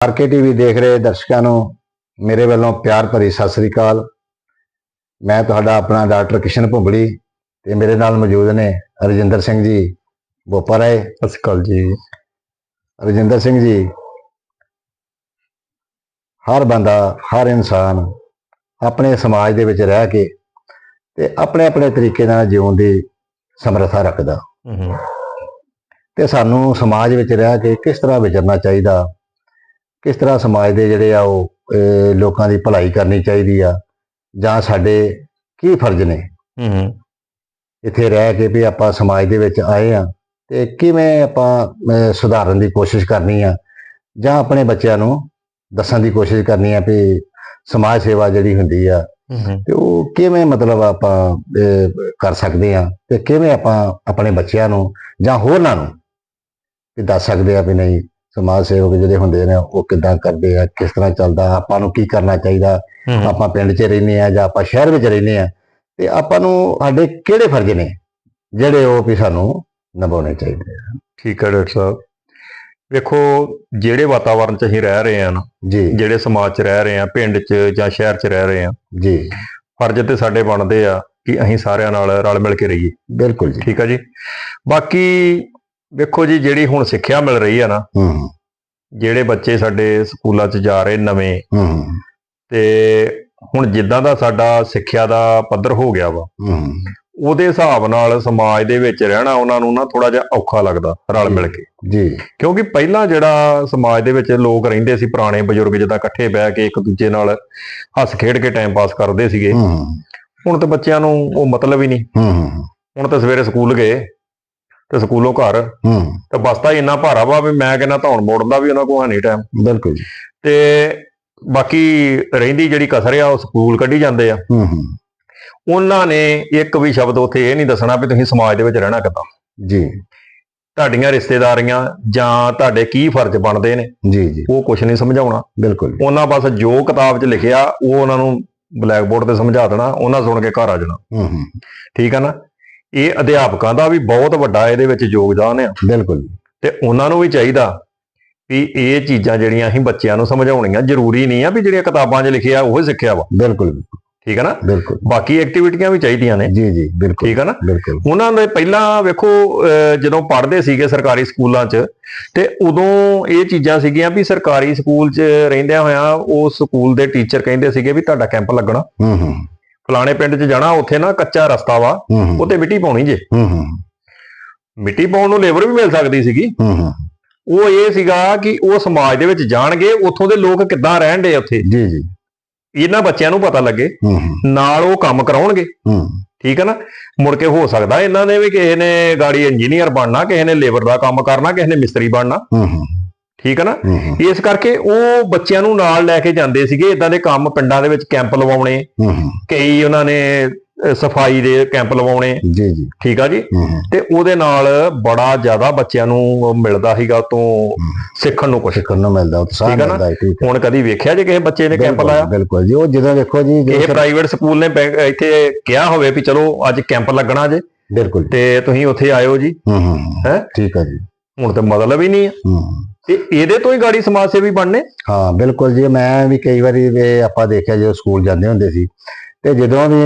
RK TV ਦੇਖ ਰਹੇ ਦਰਸ਼ਕਾਂ ਨੂੰ ਮੇਰੇ ਵੱਲੋਂ ਪਿਆਰ ਭਰੀ ਸਤਿ ਸ੍ਰੀ ਅਕਾਲ। ਮੈਂ ਤੁਹਾਡਾ ਆਪਣਾ ਡਾਕਟਰ ਕਿਸ਼ਨ ਭੁੰਬੜੀ ਤੇ ਮੇਰੇ ਨਾਲ ਮੌਜੂਦ ਨੇ ਰਜਿੰਦਰ ਸਿੰਘ ਜੀ ਬੋਪਾ ਰਾਏ। ਸਤਿ ਸ਼੍ਰੀ ਅਕਾਲ ਜੀ। ਰਜਿੰਦਰ ਸਿੰਘ ਜੀ ਹਰ ਬੰਦਾ ਹਰ ਇਨਸਾਨ ਆਪਣੇ ਸਮਾਜ ਦੇ ਵਿੱਚ ਰਹਿ ਕੇ ਤੇ ਆਪਣੇ ਆਪਣੇ ਤਰੀਕੇ ਨਾਲ ਜਿਉਣ ਦੀ ਸਮਰੱਥਾ ਰੱਖਦਾ। ਤੇ ਸਾਨੂੰ ਸਮਾਜ ਵਿੱਚ ਰਹਿ ਕੇ ਕਿਸ ਤਰ੍ਹਾਂ ਵਿਚਰਨਾ ਚਾਹੀਦਾ ਕਿਸ ਤਰ੍ਹਾਂ ਸਮਾਜ ਦੇ ਜਿਹੜੇ ਆ ਉਹ ਲੋਕਾਂ ਦੀ ਭਲਾਈ ਕਰਨੀ ਚਾਹੀਦੀ ਆ। ਜਾਂ ਸਾਡੇ ਕੀ ਫਰਜ਼ ਨੇ? ਹੂੰ ਇੱਥੇ ਰਹਿ ਕੇ ਵੀ ਆਪਾਂ ਸਮਾਜ ਦੇ ਵਿੱਚ ਆਏ ਆ ਤੇ ਕਿਵੇਂ ਆਪਾਂ ਸੁਧਾਰਨ ਦੀ ਕੋਸ਼ਿਸ਼ ਕਰਨੀ ਆ? ਜਾਂ ਆਪਣੇ ਬੱਚਿਆਂ ਨੂੰ ਦੱਸਣ ਦੀ ਕੋਸ਼ਿਸ਼ ਕਰਨੀ ਆ ਵੀ ਸਮਾਜ ਸੇਵਾ ਜਿਹੜੀ ਹੁੰਦੀ ਆ ਤੇ ਉਹ ਕਿਵੇਂ ਮਤਲਬ ਆਪਾਂ ਕਰ ਸਕਦੇ ਆ? ਤੇ ਕਿਵੇਂ ਆਪਾਂ ਆਪਣੇ ਬੱਚਿਆਂ ਨੂੰ ਜਾਂ ਹੋਰਨਾਂ ਨੂੰ ਵੀ ਦੱਸ ਸਕਦੇ ਆ ਵੀ ਨਹੀਂ ਸਮਾਜ ਸੇਵਕ ਜਿਹੜੇ ਹੁੰਦੇ ਨੇ ਉਹ ਕਿੱਦਾਂ ਕਰਦੇ ਆ ਕਿਸ ਤਰ੍ਹਾਂ ਚੱਲਦਾ ਆਪਾਂ ਨੂੰ ਕੀ ਕਰਨਾ ਚਾਹੀਦਾ? ਆਪਾਂ ਪਿੰਡ 'ਚ ਰਹਿੰਦੇ ਆ ਜਾਂ ਆਪਾਂ ਸ਼ਹਿਰ ਵਿੱਚ ਰਹਿੰਦੇ ਆ ਤੇ ਆਪਾਂ ਨੂੰ ਸਾਡੇ ਕਿਹੜੇ ਫਰਜ਼ ਨੇ ਜਿਹੜੇ ਉਹ ਵੀ ਸਾਨੂੰ ਨਿਭਾਉਣੇ ਚਾਹੀਦੇ ਆ? ਠੀਕ ਹੈ ਡਾਕਟਰ ਸਾਹਿਬ। ਵੇਖੋ ਜਿਹੜੇ ਵਾਤਾਵਰਣ 'ਚ ਅਸੀਂ ਰਹਿ ਰਹੇ ਹਾਂ ਨਾ ਜੀ। ਜਿਹੜੇ ਸਮਾਜ 'ਚ ਰਹਿ ਰਹੇ ਹਾਂ ਪਿੰਡ 'ਚ ਜਾਂ ਸ਼ਹਿਰ 'ਚ ਰਹਿ ਰਹੇ ਹਾਂ ਜੀ। ਫਰਜ਼ ਤੇ ਸਾਡੇ ਬਣਦੇ ਆ ਕਿ ਅਸੀਂ ਸਾਰਿਆਂ ਨਾਲ ਰਲ ਮਿਲ ਕੇ ਰਹੀਏ। ਬਿਲਕੁਲ ਜੀ। ਠੀਕ ਹੈ ਜੀ। ਬਾਕੀ ਵੇਖੋ ਜੀ ਜਿਹੜੀ ਹੁਣ ਸਿੱਖਿਆ ਮਿਲ ਰਹੀ ਆ ਨਾ ਹੂੰ। ਜਿਹੜੇ ਬੱਚੇ ਸਾਡੇ ਸਕੂਲਾਂ 'ਚ ਜਾ ਰਹੇ ਨਵੇਂ ਹੂੰ। ਤੇ ਹੁਣ ਜਿੱਦਾਂ ਦਾ ਸਾਡਾ ਸਿੱਖਿਆ ਦਾ ਪੱਧਰ ਹੋ ਗਿਆ ਵਾ ਹੂੰ। ਉਹਦੇ ਹਿਸਾਬ ਨਾਲ ਸਮਾਜ ਦੇ ਵਿੱਚ ਰਹਿਣਾ ਉਹਨਾਂ ਨੂੰ ਨਾ ਥੋੜਾ ਜਿਹਾ ਔਖਾ ਲੱਗਦਾ ਰਲ ਮਿਲ ਕੇ। ਜੀ। ਕਿਉਂਕਿ ਪਹਿਲਾਂ ਜਿਹੜਾ ਸਮਾਜ ਦੇ ਵਿੱਚ ਲੋਕ ਰਹਿੰਦੇ ਸੀ ਪੁਰਾਣੇ ਬਜ਼ੁਰਗ ਜਿੱਦਾਂ ਇਕੱਠੇ ਬਹਿ ਕੇ ਇੱਕ ਦੂਜੇ ਨਾਲ ਹੱਸ ਖੇਡ ਕੇ ਟਾਈਮ ਪਾਸ ਕਰਦੇ ਸੀਗੇ ਹੂੰ। ਹੁਣ ਤਾਂ ਬੱਚਿਆਂ ਨੂੰ ਉਹ ਮਤਲਬ ਹੀ ਨਹੀਂ। ਹੂੰ। ਹੁਣ ਤਾਂ ਸਵੇਰੇ ਸਕੂਲ ਗਏ ਤੇ ਸਕੂਲੋਂ ਘਰ। ਹੂੰ। ਤੇ ਬਸਤਾ ਹੀ ਇੰਨਾ ਭਾਰਾ ਵਾ ਵੀ ਮੈਂ ਕਹਿੰਦਾ ਧੌਣ ਮੋੜਨ ਦਾ ਵੀ ਉਹਨਾਂ ਕੋਲ ਨਹੀਂ ਟਾਈਮ ਬਿਲਕੁਲ ਤੇ ਬਾਕੀ ਰਹਿੰਦੀ ਜਿਹੜੀ ਕਸਰ ਆ ਉਹ ਸਕੂਲ ਕੱਢੀ ਜਾਂਦੇ ਆ। ਹੂੰ ਹੂੰ। ਉਹਨਾਂ ਨੇ ਇੱਕ ਵੀ ਸ਼ਬਦ ਉੱਥੇ ਇਹ ਨਹੀਂ ਦੱਸਣਾ ਵੀ ਤੁਸੀਂ ਸਮਾਜ ਦੇ ਵਿੱਚ ਰਹਿਣਾ ਕਿੱਦਾਂ। ਜੀ। ਤੁਹਾਡੀਆਂ ਰਿਸ਼ਤੇਦਾਰੀਆਂ ਜਾਂ ਤੁਹਾਡੇ ਕੀ ਫਰਜ਼ ਬਣਦੇ ਨੇ ਜੀ ਜੀ। ਉਹ ਕੁਝ ਨਹੀਂ ਸਮਝਾਉਣਾ। ਬਿਲਕੁਲ। ਉਹਨਾਂ ਬਸ ਜੋ ਕਿਤਾਬ 'ਚ ਲਿਖਿਆ ਉਹ ਉਹਨਾਂ ਨੂੰ ਬਲੈਕ ਬੋਰਡ ਤੇ ਸਮਝਾ ਦੇਣਾ ਉਹਨਾਂ ਸੁਣ ਕੇ ਘਰ ਆ ਜਾਣਾ। ਹੂੰ ਹੂੰ। ਠੀਕ ਆ ਨਾ? ਇਹ ਅਧਿਆਪਕਾਂ ਦਾ ਵੀ ਬਹੁਤ ਵੱਡਾ ਇਹਦੇ ਵਿੱਚ ਯੋਗਦਾਨ ਆ। ਬਿਲਕੁਲ। ਤੇ ਉਹਨਾਂ ਨੂੰ ਵੀ ਚਾਹੀਦਾ ਵੀ ਇਹ ਚੀਜ਼ਾਂ ਜਿਹੜੀਆਂ ਅਸੀਂ ਬੱਚਿਆਂ ਨੂੰ ਸਮਝਾਉਣੀਆਂ ਜ਼ਰੂਰੀ ਨਹੀਂ ਆ ਵੀ ਜਿਹੜੀਆਂ ਕਿਤਾਬਾਂ 'ਚ ਲਿਖਿਆ ਉਹ ਸਿੱਖਿਆ ਵਾ। ਬਿਲਕੁਲ। ਠੀਕ ਆ ਨਾ? ਬਿਲਕੁਲ। ਬਾਕੀ ਐਕਟੀਵਿਟੀਆਂ ਵੀ ਚਾਹੀਦੀਆਂ ਨੇ। ਜੀ ਜੀ ਬਿਲਕੁਲ। ਠੀਕ ਆ ਨਾ? ਬਿਲਕੁਲ। ਉਹਨਾਂ ਦੇ ਪਹਿਲਾਂ ਵੇਖੋ ਜਦੋਂ ਪੜ੍ਹਦੇ ਸੀਗੇ ਸਰਕਾਰੀ ਸਕੂਲਾਂ 'ਚ ਤੇ ਉਦੋਂ ਇਹ ਚੀਜ਼ਾਂ ਸੀਗੀਆਂ ਵੀ ਸਰਕਾਰੀ ਸਕੂਲ 'ਚ ਰਹਿੰਦਿਆਂ ਹੋਇਆਂ ਉਹ ਸਕੂਲ ਦੇ ਟੀਚਰ ਕਹਿੰਦੇ ਸੀਗੇ ਵੀ ਤੁਹਾਡਾ ਕੈਂਪ ਲੱਗਣਾ। ਹੂੰ ਹੂੰ। ਫਲਾਣੇ ਪਿੰਡ 'ਚ ਜਾਣਾ ਉੱਥੇ ਨਾ ਕੱਚਾ ਰਸਤਾ ਵਾ ਉੱਤੇ ਮਿੱਟੀ ਪਾਉਣੀ ਜੇ। ਮਿੱਟੀ ਪਾਉਣ ਨੂੰ ਲੇਬਰ ਵੀ ਮਿਲ ਸਕਦੀ ਸੀਗੀ। ਉਹ ਇਹ ਸੀਗਾ ਕਿ ਉਹ ਸਮਾਜ ਦੇ ਵਿੱਚ ਜਾਣਗੇ ਉੱਥੋਂ ਦੇ ਲੋਕ ਕਿੱਦਾਂ ਰਹਿਣ ਦੇ ਉੱਥੇ। ਜੀ ਜੀ। ਇਹਨਾਂ ਬੱਚਿਆਂ ਨੂੰ ਪਤਾ ਲੱਗੇ। ਨਾਲ ਉਹ ਕੰਮ ਕਰਾਉਣਗੇ। ਠੀਕ ਹੈ ਨਾ? ਮੁੜ ਕੇ ਹੋ ਸਕਦਾ ਇਹਨਾਂ ਨੇ ਵੀ ਕਿਸੇ ਨੇ ਗਾੜੀ ਇੰਜੀਨੀਅਰ ਬਣਨਾ ਕਿਸੇ ਨੇ ਲੇਬਰ ਦਾ ਕੰਮ ਕਰਨਾ ਕਿਸੇ ਨੇ ਮਿਸਤਰੀ ਬਣਨਾ। ਠੀਕ ਹੈ ਨਾ ਇਸ ਕਰਕੇ ਉਹ ਬੱਚਿਆਂ ਨੂੰ ਨਾਲ ਲੈ ਕੇ ਜਾਂਦੇ ਸੀਗੇ ਇਦਾਂ ਦੇ ਕੰਮ ਪਿੰਡਾਂ ਦੇ ਵਿੱਚ ਕੈਂਪ ਲਵਾਉਣੇ ਕਈ ਉਹਨਾਂ ਨੇ ਸਫ਼ਾਈ ਦੇ ਕੈਂਪ ਲਵਾਉਣੇ। ਜੀ ਜੀ। ਠੀਕ ਆ ਜੀ? ਤੇ ਉਹਦੇ ਨਾਲ ਬੜਾ ਜ਼ਿਆਦਾ ਬੱਚਿਆਂ ਨੂੰ ਮਿਲਦਾ ਸੀਗਾ ਤੋਂ ਸਿੱਖਣ ਨੂੰ ਕੁਝ ਸਿੱਖਣ ਨੂੰ ਮਿਲਦਾ ਉਤਸ਼ਾਹ ਆ? ਮਿਲਦਾ ਠੀਕ ਹੁਣ ਕਦੀ ਵੇਖਿਆ ਜੇ ਕਿਸੇ ਬੱਚੇ ਨੇ ਕੈਂਪ ਲਾਇਆ? ਬਿਲਕੁਲ ਜੀ ਉਹ ਜਦੋਂ ਦੇਖੋ ਜੀ ਕਿਸੇ ਪ੍ਰਾਈਵੇਟ ਸਕੂਲ ਨੇ ਇੱਥੇ ਕਿਹਾ ਹੋਵੇ ਵੀ ਚਲੋ ਅੱਜ ਕੈਂਪ ਲੱਗਣਾ ਜੇ। ਬਿਲਕੁਲ। ਤੇ ਤੁਸੀਂ ਉੱਥੇ ਆਇਓ ਜੀ। ਹੂੰ? ਠੀਕ ਹੈ ਜੀ। ਹੁਣ ਤੇ ਮਤਲਬ ਹੀ ਨਹੀਂ ਹੂੰ। ਤੇ ਇਹਦੇ ਤੋਂ ਹੀ ਗਾੜੀ ਸਮਾਜ ਸੇਵੀ ਬਣਨੇ? ਹਾਂ ਬਿਲਕੁਲ ਜੀ। ਮੈਂ ਵੀ ਕਈ ਵਾਰੀ ਆਪਾਂ ਦੇਖਿਆ ਜਦੋਂ ਸਕੂਲ ਜਾਂਦੇ ਹੁੰਦੇ ਸੀ ਤੇ ਜਦੋਂ ਵੀ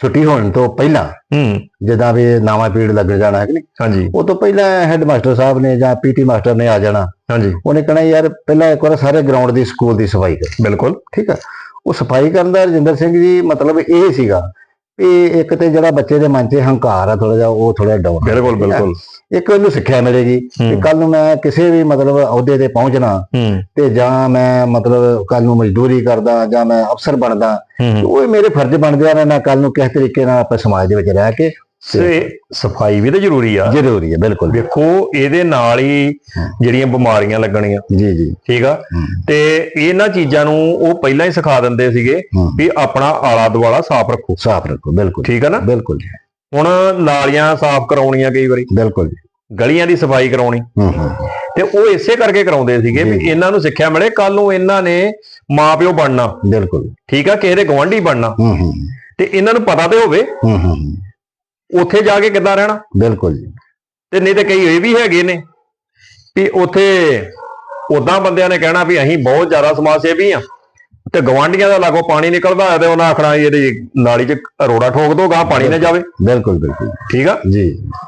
ਛੁੱਟੀ ਹੋਣ ਤੋਂ ਪਹਿਲਾਂ ਹੂੰ। ਜਿੱਦਾਂ ਵੀ ਨਵਾਂ ਪੀਰੀਅਡ ਲੱਗਣ ਜਾਣਾ ਹੈ ਕਿ ਨਹੀਂ? ਹਾਂਜੀ। ਉਹ ਤੋਂ ਪਹਿਲਾਂ ਹੈੱਡ ਮਾਸਟਰ ਸਾਹਿਬ ਨੇ ਜਾਂ ਪੀਟੀ ਮਾਸਟਰ ਨੇ ਆ ਜਾਣਾ। ਹਾਂਜੀ। ਉਹਨੇ ਕਹਣਾ ਯਾਰ ਪਹਿਲਾਂ ਇੱਕ ਵਾਰ ਸਾਰੇ ਗਰਾਊਂਡ ਦੀ ਸਕੂਲ ਦੀ ਸਫ਼ਾਈ ਕਰ। ਬਿਲਕੁਲ। ਠੀਕ ਆ। ਉਹ ਸਫ਼ਾਈ ਕਰਨ ਦਾ ਰਜਿੰਦਰ ਸਿੰਘ ਜੀ ਮਤਲਬ ਇਹ ਸੀਗਾ ਵੀ ਇੱਕ ਤੇ ਜਿਹੜਾ ਬੱਚੇ ਦੇ ਮਨ 'ਚ ਹੰਕਾਰ ਆ ਥੋੜਾ ਜਿਹਾ ਉਹ ਥੋੜਾ ਡਾਊਨ ਬਿਲਕੁਲ ਬਿਲਕੁਲ। ਇੱਕ ਉਹਨੂੰ ਸਿੱਖਿਆ ਮਿਲੇਗੀ ਕਿ ਕੱਲ ਨੂੰ ਮੈਂ ਕਿਸੇ ਵੀ ਮਤਲਬ ਅਹੁਦੇ ਤੇ ਪਹੁੰਚਣਾ ਤੇ ਜਾਂ ਮੈਂ ਮਤਲਬ ਕੱਲ ਨੂੰ ਮਜ਼ਦੂਰੀ ਕਰਦਾ ਜਾਂ ਮੈਂ ਅਫਸਰ ਬਣਦਾ ਉਹ ਮੇਰੇ ਫਰਜ਼ ਬਣਦੇ ਆ ਨਾ ਕੱਲ ਨੂੰ ਕਿਸ ਤਰੀਕੇ ਨਾਲ ਆਪਾਂ ਸਮਾਜ ਦੇ ਵਿੱਚ ਰਹਿ ਕੇ ਤੇ ਸਫ਼ਾਈ ਵੀ ਤਾਂ ਜ਼ਰੂਰੀ ਆ। ਜ਼ਰੂਰੀ ਹੈ ਬਿਲਕੁਲ। ਵੇਖੋ ਇਹਦੇ ਨਾਲ ਹੀ ਜਿਹੜੀਆਂ ਬਿਮਾਰੀਆਂ ਲੱਗਣੀਆਂ। ਜੀ ਜੀ। ਠੀਕ ਆ? ਤੇ ਇਹਨਾਂ ਚੀਜ਼ਾਂ ਨੂੰ ਉਹ ਪਹਿਲਾਂ ਹੀ ਸਿਖਾ ਦਿੰਦੇ ਸੀਗੇ। ਵੀ ਆਪਣਾ ਆਲਾ ਦੁਆਲਾ ਸਾਫ਼ ਰੱਖੋ। ਸਾਫ਼ ਰੱਖੋ ਬਿਲਕੁਲ। ਠੀਕ ਆ ਨਾ? ਬਿਲਕੁਲ ਹੁਣ ਨਾਲੀਆਂ ਸਾਫ਼ ਕਰਾਉਣੀਆਂ ਕਈ ਵਾਰੀ। ਬਿਲਕੁਲ ਜੀ। ਗਲੀਆਂ ਦੀ ਸਫ਼ਾਈ ਕਰਾਉਣੀ। ਤੇ ਉਹ ਇਸੇ ਕਰਕੇ ਕਰਾਉਂਦੇ ਸੀਗੇ ਵੀ। ਇਹਨਾਂ ਨੂੰ ਸਿੱਖਿਆ ਮਿਲੇ ਕੱਲ ਨੂੰ ਇਹਨਾਂ ਨੇ ਮਾਪਿਓ ਬਣਨਾ। ਬਿਲਕੁਲ। ਠੀਕ ਆ? ਕਿਸੇ ਦੇ ਗਵਾਂਢੀ ਬਣਨਾ। ਤੇ ਇਹਨਾਂ ਨੂੰ ਪਤਾ ਤੇ ਹੋਵੇ। ਉੱਥੇ ਜਾ ਕੇ ਕਿੱਦਾਂ ਰਹਿਣਾ? ਬਿਲਕੁਲ ਜੀ। ਤੇ ਨਹੀਂ ਤੇ ਕਈ ਇਹ ਵੀ ਹੈਗੇ ਨੇ ਵੀ ਉੱਥੇ ਉਦਾਂ ਬੰਦਿਆਂ ਨੇ ਕਹਿਣਾ ਵੀ ਅਸੀਂ ਬਹੁਤ ਜ਼ਿਆਦਾ ਸਮਾਜ ਸੇਵੀ ਆ ਤੇ ਗਵਾਂਢੀਆਂ ਦਾ ਲਾਗੋ ਪਾਣੀ ਨਿਕਲਦਾ ਹੈ ਤੇ ਉਹਨਾਂ ਆਖਣਾ ਇਹਦੀ ਨਾਲੀ 'ਚ ਰੋੜਾ ਠੋਕ ਦੋ ਗਾਂ ਪਾਣੀ ਨਾ ਜਾਵੇ। ਬਿਲਕੁਲ ਬਿਲਕੁਲ। ਠੀਕ ਆ? ਜੀ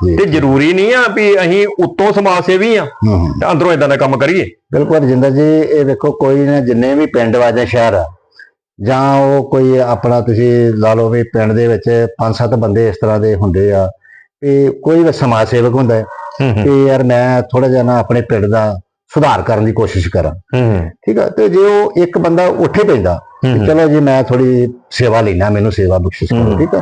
ਜੀ। ਤੇ ਜ਼ਰੂਰੀ ਨਹੀਂ ਆ ਵੀ ਅਸੀਂ ਉੱਤੋਂ ਸਮਾਜ ਸੇਵੀ ਆ ਤੇ ਅੰਦਰੋਂ ਇਦਾਂ ਦਾ ਕੰਮ ਕਰੀਏ। ਬਿਲਕੁਲ ਰਜਿੰਦਰ ਜੀ ਇਹ ਵੇਖੋ ਕੋਈ ਨਾ ਜਿੰਨੇ ਵੀ ਪਿੰਡ ਵਾਜੇ ਸ਼ਹਿਰ ਆ ਜਾਂ ਉਹ ਕੋਈ ਆਪਣਾ ਤੁਸੀਂ ਲਾ ਲਓ ਵੀ ਪਿੰਡ ਦੇ ਵਿੱਚ ਪੰਜ ਸੱਤ ਬੰਦੇ ਇਸ ਤਰ੍ਹਾਂ ਦੇ ਹੁੰਦੇ ਆ ਵੀ ਕੋਈ ਵੀ ਸਮਾਜ ਸੇਵਕ ਹੁੰਦਾ ਹੈ ਕਿ ਯਾਰ ਮੈਂ ਥੋੜਾ ਜਿਹਾ ਨਾ ਆਪਣੇ ਪਿੰਡ ਦਾ ਸੁਧਾਰ ਕਰਨ ਦੀ ਕੋਸ਼ਿਸ਼ ਕਰਾਂ। ਠੀਕ ਆ ਤੇ ਜੇ ਉਹ ਇੱਕ ਬੰਦਾ ਉੱਠੇ ਪੈਂਦਾ ਚਲੋ ਜੀ ਮੈਂ ਥੋੜੀ ਸੇਵਾ ਲੈਣਾ ਮੈਨੂੰ ਸੇਵਾ ਬਖਸ਼ਿਸ਼ ਕਰੋ। ਠੀਕ ਆ।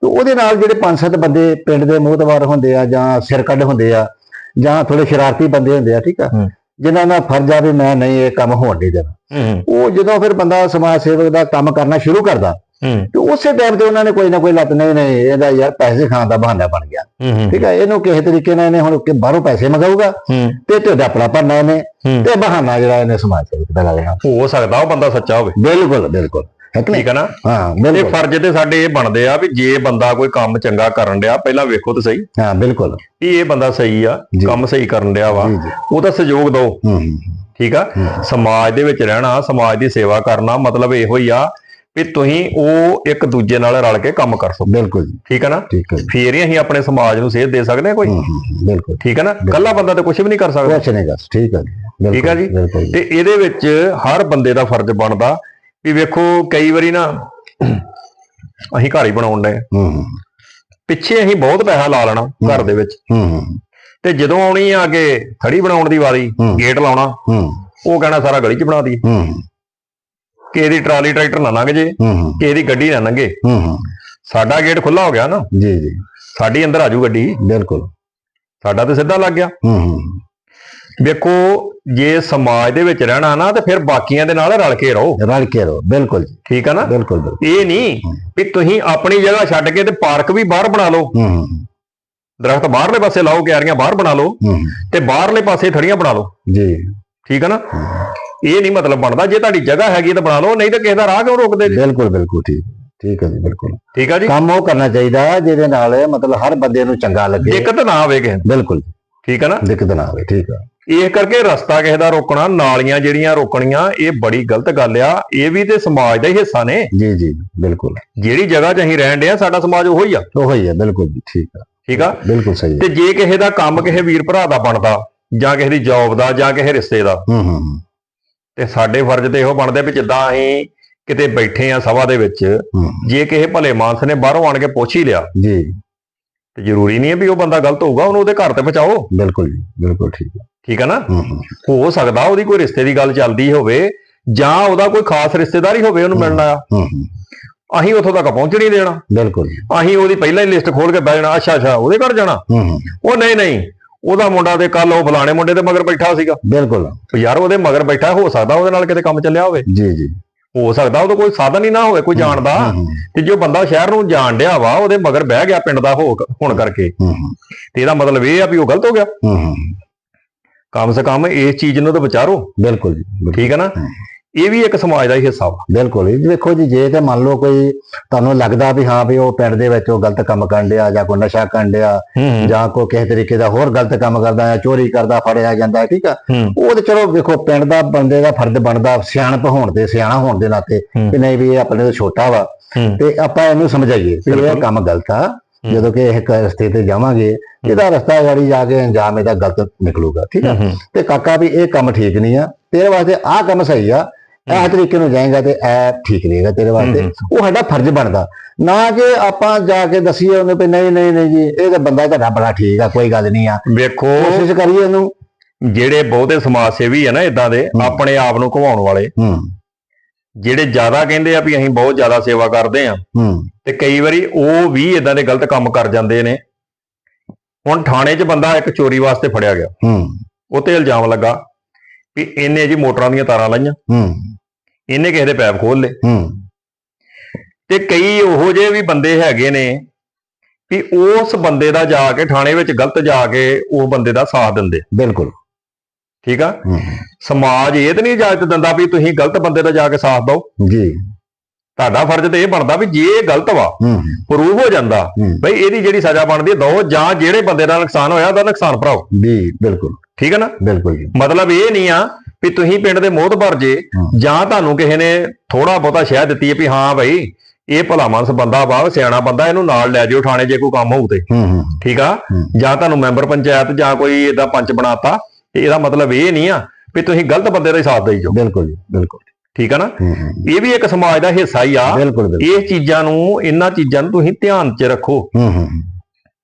ਤੇ ਉਹਦੇ ਨਾਲ ਜਿਹੜੇ ਪੰਜ ਸੱਤ ਬੰਦੇ ਪਿੰਡ ਦੇ ਮੋਹਤਵਾਰ ਹੁੰਦੇ ਆ ਜਾਂ ਸਿਰ ਕੱਢ ਹੁੰਦੇ ਆ ਜਾਂ ਥੋੜੇ ਸ਼ਰਾਰਤੀ ਬੰਦੇ ਹੁੰਦੇ ਆ ਠੀਕ ਆ ਹੂੰ। ਜਿਨ੍ਹਾਂ ਦਾ ਫਰਜ਼ ਆ ਵੀ ਮੈਂ ਨਹੀਂ ਇਹ ਕੰਮ ਹੋਣ ਨਹੀਂ ਦੇਣਾ। ਹੂੰ ਉਹ ਜਦੋਂ ਫਿਰ ਬੰਦਾ ਸਮਾਜ ਸੇਵਕ ਦਾ ਕੰਮ ਕਰਨਾ ਸ਼ੁਰੂ ਕਰਦਾ ਹੂੰ। ਤੇ ਉਸੇ ਟਾਈਮ ਤੇ ਉਹਨਾਂ ਨੇ ਕੋਈ ਨਾ ਕੋਈ ਲੱਤ ਨਹੀਂ ਨਹੀਂ ਇਹਦਾ ਯਾਰ ਪੈਸੇ ਖਾਣ ਦਾ ਬਹਾਨਾ ਬਣ ਗਿਆ। ਹੂੰ ਠੀਕ ਆ ਇਹਨੂੰ ਕਿਸੇ ਤਰੀਕੇ ਨਾਲ ਇਹਨੇ ਹੁਣ ਕਿ ਬਾਹਰੋਂ ਪੈਸੇ ਮੰਗਾਊਗਾ ਹੂੰ। ਤੇ ਢਿੱਡ ਆਪਣਾ ਭਰਨਾ ਇਹਨੇ ਹੂੰ। ਤੇ ਬਹਾਨਾ ਜਿਹੜਾ ਇਹਨੇ ਸਮਾਜ ਸੇਵਕ ਦਾ ਲੱਗਣਾ ਹੋ ਸਕਦਾ ਉਹ ਬੰਦਾ ਸੱਚਾ ਹੋਵੇ। ਬਿਲਕੁਲ ਬਿਲਕੁਲ। ਹੈ ਕਿ ਨਹੀਂ? ਠੀਕ ਹੈ ਨਾ? ਹਾਂ ਇਹ ਬਿਲਕੁਲ ਫਰਜ਼ ਤੇ ਸਾਡੇ ਇਹ ਬਣਦੇ ਆ ਵੀ ਜੇ ਬੰਦਾ ਕੋਈ ਕੰਮ ਚੰਗਾ ਕਰਨ ਡਿਆ ਪਹਿਲਾਂ ਵੇਖੋ ਤਾਂ ਸਹੀ। ਹਾਂ ਬਿਲਕੁਲ। ਵੀ ਇਹ ਬੰਦਾ ਸਹੀ ਆ ਜੀ। ਕੰਮ ਸਹੀ ਕਰਨ ਡਿਆ ਵਾ ਜੀ ਜੀ। ਉਹਦਾ ਸਹਿਯੋਗ ਦਿਓ ਹੂੰ ਹੂੰ, ਠੀਕ ਆ। ਸਮਾਜ ਦੇ ਵਿੱਚ ਰਹਿਣਾ ਸਮਾਜ ਦੀ ਸੇਵਾ ਕਰਨਾ ਮਤਲਬ ਇਹੋ ਹੀ ਆ ਵੀ ਤੁਸੀਂ ਉਹ ਇੱਕ ਦੂਜੇ ਨਾਲ ਰਲ ਕੇ ਕੰਮ ਕਰ ਸਕੋ। ਬਿਲਕੁਲ ਜੀ। ਠੀਕ ਹੈ ਨਾ? ਠੀਕ ਹੈ ਜੀ। ਫੇਰ ਹੀ ਅਸੀਂ ਆਪਣੇ ਸਮਾਜ ਨੂੰ ਸੇਧ ਦੇ ਸਕਦੇ ਹਾਂ ਕੋਈ। ਹੂੰ ਹੂੰ ਹੂੰ, ਬਿਲਕੁਲ। ਠੀਕ ਹੈ ਨਾ? ਕੱਲਾ ਬੰਦਾ ਤਾਂ ਕੁਝ ਵੀ ਨਹੀਂ ਕਰ ਸਕਦਾ। ਕੁਛ ਨਹੀਂ ਠੀਕ ਹੈ ਜੀ। ਬਿਲਕੁਲ, ਠੀਕ ਹੈ ਜੀ। ਬਿਲਕੁਲ ਜੀ। ਤੇ ਇਹਦੇ ਵਿੱਚ ਹਰ ਬੰਦੇ ਦਾ ਫਰਜ਼ ਬਣਦਾ ਵੀ ਵੇਖੋ ਕਈ ਵਾਰੀ ਨਾ ਅਸੀਂ ਘਰ ਹੀ ਬਣਾਉਣ ਹੂੰ ਹੂੰ। ਪਿੱਛੇ ਅਸੀਂ ਬਹੁਤ ਪੈਸਾ ਲਾ ਲੈਣਾ ਘਰ ਦੇ ਵਿੱਚ। ਹੂੰ ਤੇ ਜਦੋਂ ਆਉਣੀ ਆ ਅੱਗੇ ਥੜੀ ਬਣਾਉਣ ਦੀ ਵਾਰੀ। ਗੇਟ ਲਾਉਣਾ ਹੂੰ। ਉਹ ਕਹਿਣਾ ਸਾਰਾ ਗਲੀ 'ਚ ਬਣਾ ਦੀ। ਹੂੰ। ਕਿਸੇ ਦੀ ਟਰਾਲੀ ਟਰੈਕਟਰ ਨਾ ਲੰਘ ਜੇ ਹੂੰ ਹੂੰ। ਕਿਸੇ ਦੀ ਗੱਡੀ ਨਾ ਲੰਘੇ। ਹੂੰ ਸਾਡਾ ਗੇਟ ਖੁੱਲਾ ਹੋ ਗਿਆ ਨਾ। ਜੀ ਜੀ। ਸਾਡੀ ਅੰਦਰ ਆਜੂ ਗੱਡੀ। ਬਿਲਕੁਲ। ਸਾਡਾ ਤੇ ਸਿੱਧਾ ਲੱਗ ਗਿਆ। ਹੂੰ। ਵੇਖੋ ਜੇ ਸਮਾਜ ਦੇ ਵਿੱਚ ਰਹਿਣਾ ਨਾ ਤੇ ਫਿਰ ਬਾਕੀਆਂ ਦੇ ਨਾਲ ਰਲ ਕੇ ਰਹੋ। ਰਲ ਕੇ ਰਹੋ ਬਿਲਕੁਲ ਜੀ। ਠੀਕ ਆ ਨਾ? ਬਿਲਕੁਲ ਇਹ ਨਹੀਂ ਵੀ ਤੁਸੀਂ ਆਪਣੀ ਜਗ੍ਹਾ ਛੱਡ ਕੇ ਤੇ ਪਾਰਕ ਵੀ ਬਾਹਰ ਬਣਾ ਲਓ। ਦਰਖਤ ਬਾਹਰਲੇ ਪਾਸੇ ਲਾਓ ਕਿਆਰੀਆਂ ਬਾਹਰ ਬਣਾ ਲਓ ਤੇ ਬਾਹਰਲੇ ਪਾਸੇ ਥੜੀਆਂ ਬਣਾ ਲਓ। ਜੀ। ਠੀਕ ਆ ਨਾ? ਇਹ ਨਹੀਂ ਮਤਲਬ ਬਣਦਾ ਜੇ ਤੁਹਾਡੀ ਜਗ੍ਹਾ ਹੈਗੀ ਤਾਂ ਬਣਾ ਲਓ ਨਹੀਂ ਤਾਂ ਕਿਸੇ ਦਾ ਰਾਹ ਕਿਉਂ ਰੋਕਦੇ? ਜੀ ਬਿਲਕੁਲ ਬਿਲਕੁਲ ਠੀਕ। ਠੀਕ ਹੈ ਜੀ ਬਿਲਕੁਲ। ਠੀਕ ਆ ਜੀ? ਕੰਮ ਉਹ ਕਰਨਾ ਚਾਹੀਦਾ ਜਿਹਦੇ ਨਾਲ ਮਤਲਬ ਹਰ ਬੰਦੇ ਨੂੰ ਚੰਗਾ ਲੱਗੇ। ਦਿੱਕਤ ਨਾ ਆਵੇ ਕਿਸੇ ਬਿਲਕੁਲ। ਠੀਕ ਆ ਨਾ? ਦਿੱਕਤ ਨਾ ਆਵੇ ਠੀਕ ਹੈ ਇਹ ਕਰਕੇ ਰਸਤਾ ਕਿਸੇ ਦਾ ਰੋਕਣਾ ਨਾਲੀਆਂ ਜਿਹੜੀਆਂ ਰੋਕਣੀਆਂ ਇਹ ਬੜੀ ਗਲਤ ਗੱਲ ਆ। ਇਹ ਵੀ ਤੇ ਸਮਾਜ ਦਾ ਹੀ ਹਿੱਸਾ ਨੇ। ਜੀ ਜੀ ਬਿਲਕੁਲ। ਜਿਹੜੀ ਜਗ੍ਹਾ 'ਚ ਅਸੀਂ ਰਹਿਣ ਡਏ ਆ ਸਾਡਾ ਸਮਾਜ ਉਹੋ ਹੀ ਆ। ਉਹ ਹੀ ਹੈ ਬਿਲਕੁਲ ਜੀ ਠੀਕ ਹੈ ਠੀਕ ਆ? ਬਿਲਕੁਲ ਸਹੀ ਤੇ ਜੇ ਕਿਸੇ ਦਾ ਕੰਮ ਕਿਸੇ ਵੀਰ ਭਰਾ ਦਾ ਬਣਦਾ ਜਾਂ ਕਿਸੇ ਦੀ ਜੌਬ ਦਾ ਜਾਂ ਕਿਸੇ ਰਿਸ਼ਤੇ ਦਾ ਹੂੰ ਹੂੰ ਤੇ ਸਾਡੇ ਫਰਜ਼ ਤੇ ਇਹੋ ਬਣਦੇ ਵੀ ਜਿੱਦਾਂ ਅਸੀਂ ਕਿਤੇ ਬੈਠੇ ਆ ਸਭਾ ਦੇ ਵਿੱਚ ਜੇ ਕਿਸੇ ਭਲੇ ਮਾਨਸ ਨੇ ਬਾਹਰੋਂ ਆਣ ਕੇ ਪੁੱਛ ਹੀ ਲਿਆ ਜੀ। ਤੇ ਜ਼ਰੂਰੀ ਨਹੀਂ ਹੈ ਵੀ ਉਹ ਬੰਦਾ ਗਲਤ ਹੋਊਗਾ ਉਹਨੂੰ ਉਹਦੇ ਘਰ ਤੇ ਪਹੁੰਚਾਓ। ਬਿਲਕੁਲ ਜੀ ਬਿਲਕੁਲ ਠੀਕ ਹੈ ਠੀਕ ਹੈ ਨਾ? ਹੂੰ ਸਕਦਾ ਉਹਦੀ ਕੋਈ ਰਿਸ਼ਤੇ ਦੀ ਗੱਲ ਚੱਲਦੀ ਹੋਵੇ ਜਾਂ ਉਹਦਾ ਕੋਈ ਖਾਸ ਰਿਸ਼ਤੇਦਾਰ ਹੀ ਹੋਵੇ ਉਹਨੂੰ ਮਿਲਣ ਆਇਆ। ਅਸੀਂ ਉੱਥੋਂ ਤੱਕ ਪਹੁੰਚ ਨਹੀਂ ਦੇਣਾ। ਬਿਲਕੁਲ। ਅਸੀਂ ਉਹਦੀ ਪਹਿਲਾਂ ਹੀ ਲਿਸਟ ਖੋਲ ਕੇ ਬਹਿ ਜਾਣਾ ਅੱਛਾ ਅੱਛਾ ਉਹਦੇ ਘਰ ਜਾਣਾ। ਉਹ ਨਹੀਂ ਨਹੀਂ ਉਹਦਾ ਮੁੰਡਾ ਤੇ ਕੱਲ ਉਹ ਫਲਾਣੇ ਮੁੰਡੇ ਦੇ ਮਗਰ ਬੈਠਾ ਸੀਗਾ। ਬਿਲਕੁਲ। ਯਾਰ ਉਹਦੇ ਮਗਰ ਬੈਠਾ ਹੋ ਸਕਦਾ ਉਹਦੇ ਨਾਲ ਕਿਤੇ ਕੰਮ ਚੱਲਿਆ ਹੋਵੇ। ਜੀ ਜੀ। ਹੋ ਸਕਦਾ ਉਹਦਾ ਕੋਈ ਸਾਧਨ ਹੀ ਨਾ ਹੋਵੇ ਕੋਈ ਜਾਣਦਾ। ਤੇ ਜੋ ਬੰਦਾ ਸ਼ਹਿਰ ਨੂੰ ਜਾਣ ਡਿਆ ਵਾ ਉਹਦੇ ਮਗਰ ਬਹਿ ਗਿਆ ਪਿੰਡ ਦਾ ਹੋ ਹੋਣ ਕਰਕੇ। ਤੇ ਇਹਦਾ ਮਤਲਬ ਇਹ ਆ ਵੀ ਉਹ ਗਲਤ ਹੋ ਗਿਆ। ਕਮ ਸੇ ਕਮ ਇਸ ਚੀਜ਼ ਨੂੰ ਤਾਂ ਵਿਚਾਰੋ ਬਿਲਕੁਲ ਜੀ। ਠੀਕ ਹੈ ਨਾ। ਇਹ ਵੀ ਇੱਕ ਸਮਾਜ ਦਾ ਹੀ ਹਿੱਸਾ ਵਾ ਬਿਲਕੁਲ ਜੀ ਦੇਖੋ ਜੀ ਜੇ ਤੇ ਮੰਨ ਲਓ ਕੋਈ ਤੁਹਾਨੂੰ ਲੱਗਦਾ ਵੀ ਹਾਂ ਵੀ ਉਹ ਪਿੰਡ ਦੇ ਵਿੱਚ ਉਹ ਗਲਤ ਕੰਮ ਕਰਨ ਡਿਆ ਜਾਂ ਕੋਈ ਨਸ਼ਾ ਕਰਨ ਡਿਆ ਜਾਂ ਕੋਈ ਕਿਸੇ ਤਰੀਕੇ ਦਾ ਹੋਰ ਗਲਤ ਕੰਮ ਕਰਦਾ ਹੈ ਚੋਰੀ ਕਰਦਾ ਫੜਿਆ ਜਾਂਦਾ ਠੀਕ ਆ ਉਹ ਤੇ ਚਲੋ ਵੇਖੋ ਪਿੰਡ ਦਾ ਬੰਦੇ ਦਾ ਫਰਜ਼ ਬਣਦਾ ਸਿਆਣਪ ਹੋਣ ਤੇ ਸਿਆਣਾ ਹੋਣ ਦੇ ਨਾਤੇ। ਕਿ ਨਹੀਂ ਵੀ ਇਹ ਆਪਣੇ ਤੋਂ ਛੋਟਾ ਵਾ ਤੇ ਆਪਾਂ ਇਹਨੂੰ ਸਮਝਾਈਏ ਵੀ ਇਹ। ਕੰਮ ਗਲਤ ਆ। ਜਦੋਂ ਕਿ ਇਹ ਰਸਤੇ ਤੇ ਜਾਵਾਂਗੇ ਇਹਦਾ ਰਸਤਾ ਗਾੜੀ ਜਾ ਕੇ ਅੰਜਾਮ ਇਹਦਾ ਗਲਤ ਨਿਕਲੂਗਾ ਠੀਕ ਹੂੰ ਤੇ ਕਾਕਾ ਵੀ ਇਹ ਕੰਮ ਠੀਕ ਨਹੀਂ ਆ ਤੇਰੇ ਵਾਸਤੇ ਆਹ ਕੰਮ ਸਹੀ ਆ ਇਹ ਤਰੀਕੇ ਨੂੰ ਜਾਏਗਾ ਤੇ ਇਹ ਠੀਕ ਰਹੇਗਾ ਤੇਰੇ ਵਾਸਤੇ। ਉਹ ਸਾਡਾ ਫਰਜ਼ ਬਣਦਾ। ਨਾ ਕਿ ਆਪਾਂ ਜਾ ਕੇ ਦਸੀਏ ਉਹਨੂੰ ਵੀ ਨਹੀਂ ਨਹੀਂ ਨਹੀਂ ਜੀ ਇਹ ਤਾਂ ਬੰਦਾ ਤੁਹਾਡਾ ਬੜਾ ਠੀਕ ਆ ਕੋਈ ਗੱਲ ਨਹੀਂ ਆ। ਵੇਖੋ ਕੋਸ਼ਿਸ਼ ਕਰੀਏ ਉਹਨੂੰ ਜਿਹੜੇ ਬਹੁਤੇ ਸਮਾਜ ਸੇਵੀ ਆ ਨਾ ਇਦਾਂ ਦੇ। ਆਪਣੇ ਆਪ ਨੂੰ ਘਵਾਉਣ ਵਾਲੇ ਜਿਹੜੇ ਜ਼ਿਆਦਾ ਕਹਿੰਦੇ ਆ ਵੀ ਅਸੀਂ ਬਹੁਤ ਜ਼ਿਆਦਾ ਸੇਵਾ ਕਰਦੇ ਆ ਹੂੰ। ਤੇ ਕਈ ਵਾਰੀ ਉਹ ਵੀ ਇਦਾਂ ਦੇ ਗਲਤ ਕੰਮ ਕਰ ਜਾਂਦੇ ਨੇ। ਹੁਣ ਥਾਣੇ 'ਚ ਬੰਦਾ ਇੱਕ ਚੋਰੀ ਵਾਸਤੇ ਫੜਿਆ ਗਿਆ। ਹੂੰ। ਉਹ ਤੇ ਇਲਜ਼ਾਮ ਲੱਗਾ ਵੀ ਇਹਨੇ ਜੀ ਮੋਟਰਾਂ ਦੀਆਂ ਤਾਰਾਂ ਲਾਈਆਂ। ਹੂੰ। ਇਹਨੇ ਕਿਸੇ ਦੇ ਪੈਪ ਖੋਲ ਲਏ। ਹੂੰ। ਤੇ ਕਈ ਉਹੋ ਜਿਹੇ ਵੀ ਬੰਦੇ ਹੈਗੇ ਨੇ ਵੀ ਉਸ ਬੰਦੇ ਦਾ ਜਾ ਕੇ ਥਾਣੇ ਵਿੱਚ ਗਲਤ ਜਾ ਕੇ ਉਹ ਬੰਦੇ ਦਾ ਸਾਥ ਦਿੰਦੇ। ਬਿਲਕੁਲ। ਠੀਕ ਆ? ਸਮਾਜ ਇਹ ਤਾਂ ਨਹੀਂ ਇਜਾਜ਼ਤ ਦਿੰਦਾ ਵੀ ਤੁਸੀਂ ਗਲਤ ਬੰਦੇ ਦਾ ਜਾ ਕੇ ਸਾਥ ਦਿਓ। ਜੀ। ਤੁਹਾਡਾ ਫਰਜ਼ ਤੇ ਇਹ ਬਣਦਾ ਵੀ ਜੇ ਇਹ ਗਲਤ ਵਾ ਪ੍ਰੂਵ ਹੋ ਜਾਂਦਾ। ਬਈ ਇਹਦੀ ਜਿਹੜੀ ਸਜ਼ਾ ਬਣਦੀ ਹੈ ਦੋ ਜਾਂ ਜਿਹੜੇ ਬੰਦੇ ਦਾ ਨੁਕਸਾਨ ਹੋਇਆ ਉਹਦਾ ਨੁਕਸਾਨ ਭਰਾਓ। ਜੀ ਬਿਲਕੁਲ। ਠੀਕ ਹੈ ਨਾ? ਬਿਲਕੁਲ ਜੀ। ਮਤਲਬ ਇਹ ਨਹੀਂ ਆ ਵੀ ਤੁਸੀਂ ਪਿੰਡ ਦੇ ਮੋਹਤਬਰ ਜੇ ਹੂੰ। ਜਾਂ ਤੁਹਾਨੂੰ ਕਿਸੇ ਨੇ ਥੋੜਾ ਬਹੁਤਾ ਸ਼ਹਿ ਦਿੱਤੀ ਹੈ ਵੀ ਹਾਂ ਭਾਈ ਇਹ ਭਲਾ ਮਾਨਸ ਬੰਦਾ ਵਾ ਸਿਆਣਾ ਬੰਦਾ ਇਹਨੂੰ ਨਾਲ ਲੈ ਜਿਓ ਥਾਣੇ ਜੇ ਕੋਈ ਕੰਮ ਹੋਊ ਤੇ। ਠੀਕ ਆ। ਜਾਂ ਤੁਹਾਨੂੰ ਮੈਂਬਰ ਪੰਚਾਇਤ ਜਾਂ ਕੋਈ ਇਹਦਾ ਪੰਚ ਬਣਾਤਾ ਇਹਦਾ ਮਤਲਬ ਇਹ ਨਹੀਂ ਆ ਵੀ ਤੁਸੀਂ ਗਲਤ ਬੰਦੇ ਦਾ ਹੀ ਸਾਥ ਦੇਈ ਜਾਓ। ਬਿਲਕੁਲ ਜੀ ਬਿਲਕੁਲ। ਠੀਕ ਆ ਨਾ? ਇਹ ਵੀ ਇੱਕ ਸਮਾਜ ਦਾ ਹਿੱਸਾ ਹੀ ਆ। ਇਹ ਚੀਜ਼ਾਂ ਨੂੰ ਇਹਨਾਂ ਚੀਜ਼ਾਂ ਨੂੰ ਤੁਸੀਂ ਧਿਆਨ 'ਚ ਰੱਖੋ। ਹੂੰ ਹੂੰ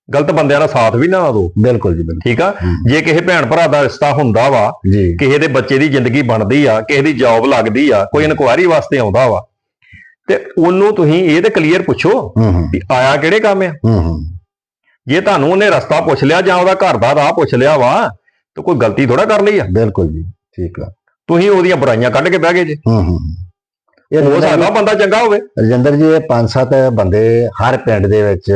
ਗਲਤ ਬੰਦਿਆਂ ਦਾ ਸਾਥ ਵੀ ਨਾ ਦਿਓ ਬਿਲਕੁਲ ਜੀ ਬਿਲਕੁਲ। ਠੀਕ ਆ। ਜੇ ਕਿਸੇ ਭੈਣ ਭਰਾ ਦਾ ਰਿਸ਼ਤਾ ਹੁੰਦਾ ਵਾ ਕਿਸੇ ਦੇ ਬੱਚੇ ਦੀ ਜ਼ਿੰਦਗੀ ਬਣਦੀ ਆ ਕਿਸੇ ਦੀ ਜੌਬ ਲੱਗਦੀ ਆ ਕੋਈ ਇਨਕੁਆਇਰੀ ਵਾਸਤੇ ਆਉਂਦਾ ਵਾ ਤੇ ਉਹਨੂੰ ਤੁਸੀਂ ਇਹ ਤੇ ਕਲੀਅਰ ਪੁੱਛੋ ਵੀ ਆਇਆ ਕਿਹੜੇ ਕੰਮ ਆ? ਜੇ ਤੁਹਾਨੂੰ ਉਹਨੇ ਰਸਤਾ ਪੁੱਛ ਲਿਆ ਜਾਂ ਉਹਦਾ ਘਰ ਦਾ ਰਾਹ ਪੁੱਛ ਲਿਆ ਵਾ ਤਾਂ ਕੋਈ ਗਲਤੀ ਥੋੜਾ ਕਰ ਲਈ ਆ। ਬਿਲਕੁਲ ਜੀ ਠੀਕ ਆ। ਤੁਸੀਂ ਉਹਦੀਆਂ ਬੁਰਾਈਆਂ ਕੱਢ ਕੇ ਬਹਿ ਗਏ ਜੇ। ਹੂੰ ਹੂੰ। ਇਹ ਹੋ ਸਕਦਾ ਬੰਦਾ ਚੰਗਾ ਹੋਵੇ। ਰਜਿੰਦਰ ਜੀ ਇਹ ਪੰਜ ਸੱਤ ਬੰਦੇ ਹਰ ਪਿੰਡ ਦੇ ਵਿੱਚ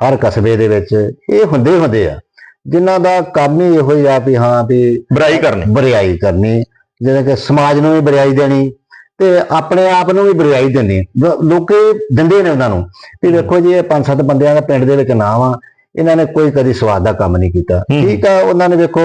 ਹਰ ਕਸਬੇ ਦੇ ਵਿੱਚ ਇਹ ਹੁੰਦੇ ਹੁੰਦੇ ਆ। ਜਿਨ੍ਹਾਂ ਦਾ ਕੰਮ ਹੀ ਇਹੋ ਹੀ ਆ ਵੀ ਹਾਂ ਵੀ ਬੁਰਾਈ ਕਰਨੀ। ਬਰਿਆਈ ਕਰਨੀ। ਜਿਵੇਂ ਕਿ ਸਮਾਜ ਨੂੰ ਵੀ ਬਰਿਆਈ ਦੇਣੀ ਤੇ ਆਪਣੇ ਆਪ ਨੂੰ ਵੀ ਬਰਿਆਈ ਦੇਣੀ। ਲੋਕੀ ਦਿੰਦੇ ਨੇ ਉਹਨਾਂ ਨੂੰ। ਵੀ ਵੇਖੋ ਜੀ ਇਹ ਪੰਜ ਸੱਤ ਬੰਦਿਆਂ ਦਾ ਪਿੰਡ ਦੇ ਵਿੱਚ ਨਾਮ ਆ। ਇਹਨਾਂ ਨੇ ਕੋਈ ਕਦੀ ਸਵਾਦ ਦਾ ਕੰਮ ਨਹੀਂ ਕੀਤਾ। ਠੀਕ ਆ ਉਹਨਾਂ ਨੇ ਵੇਖੋ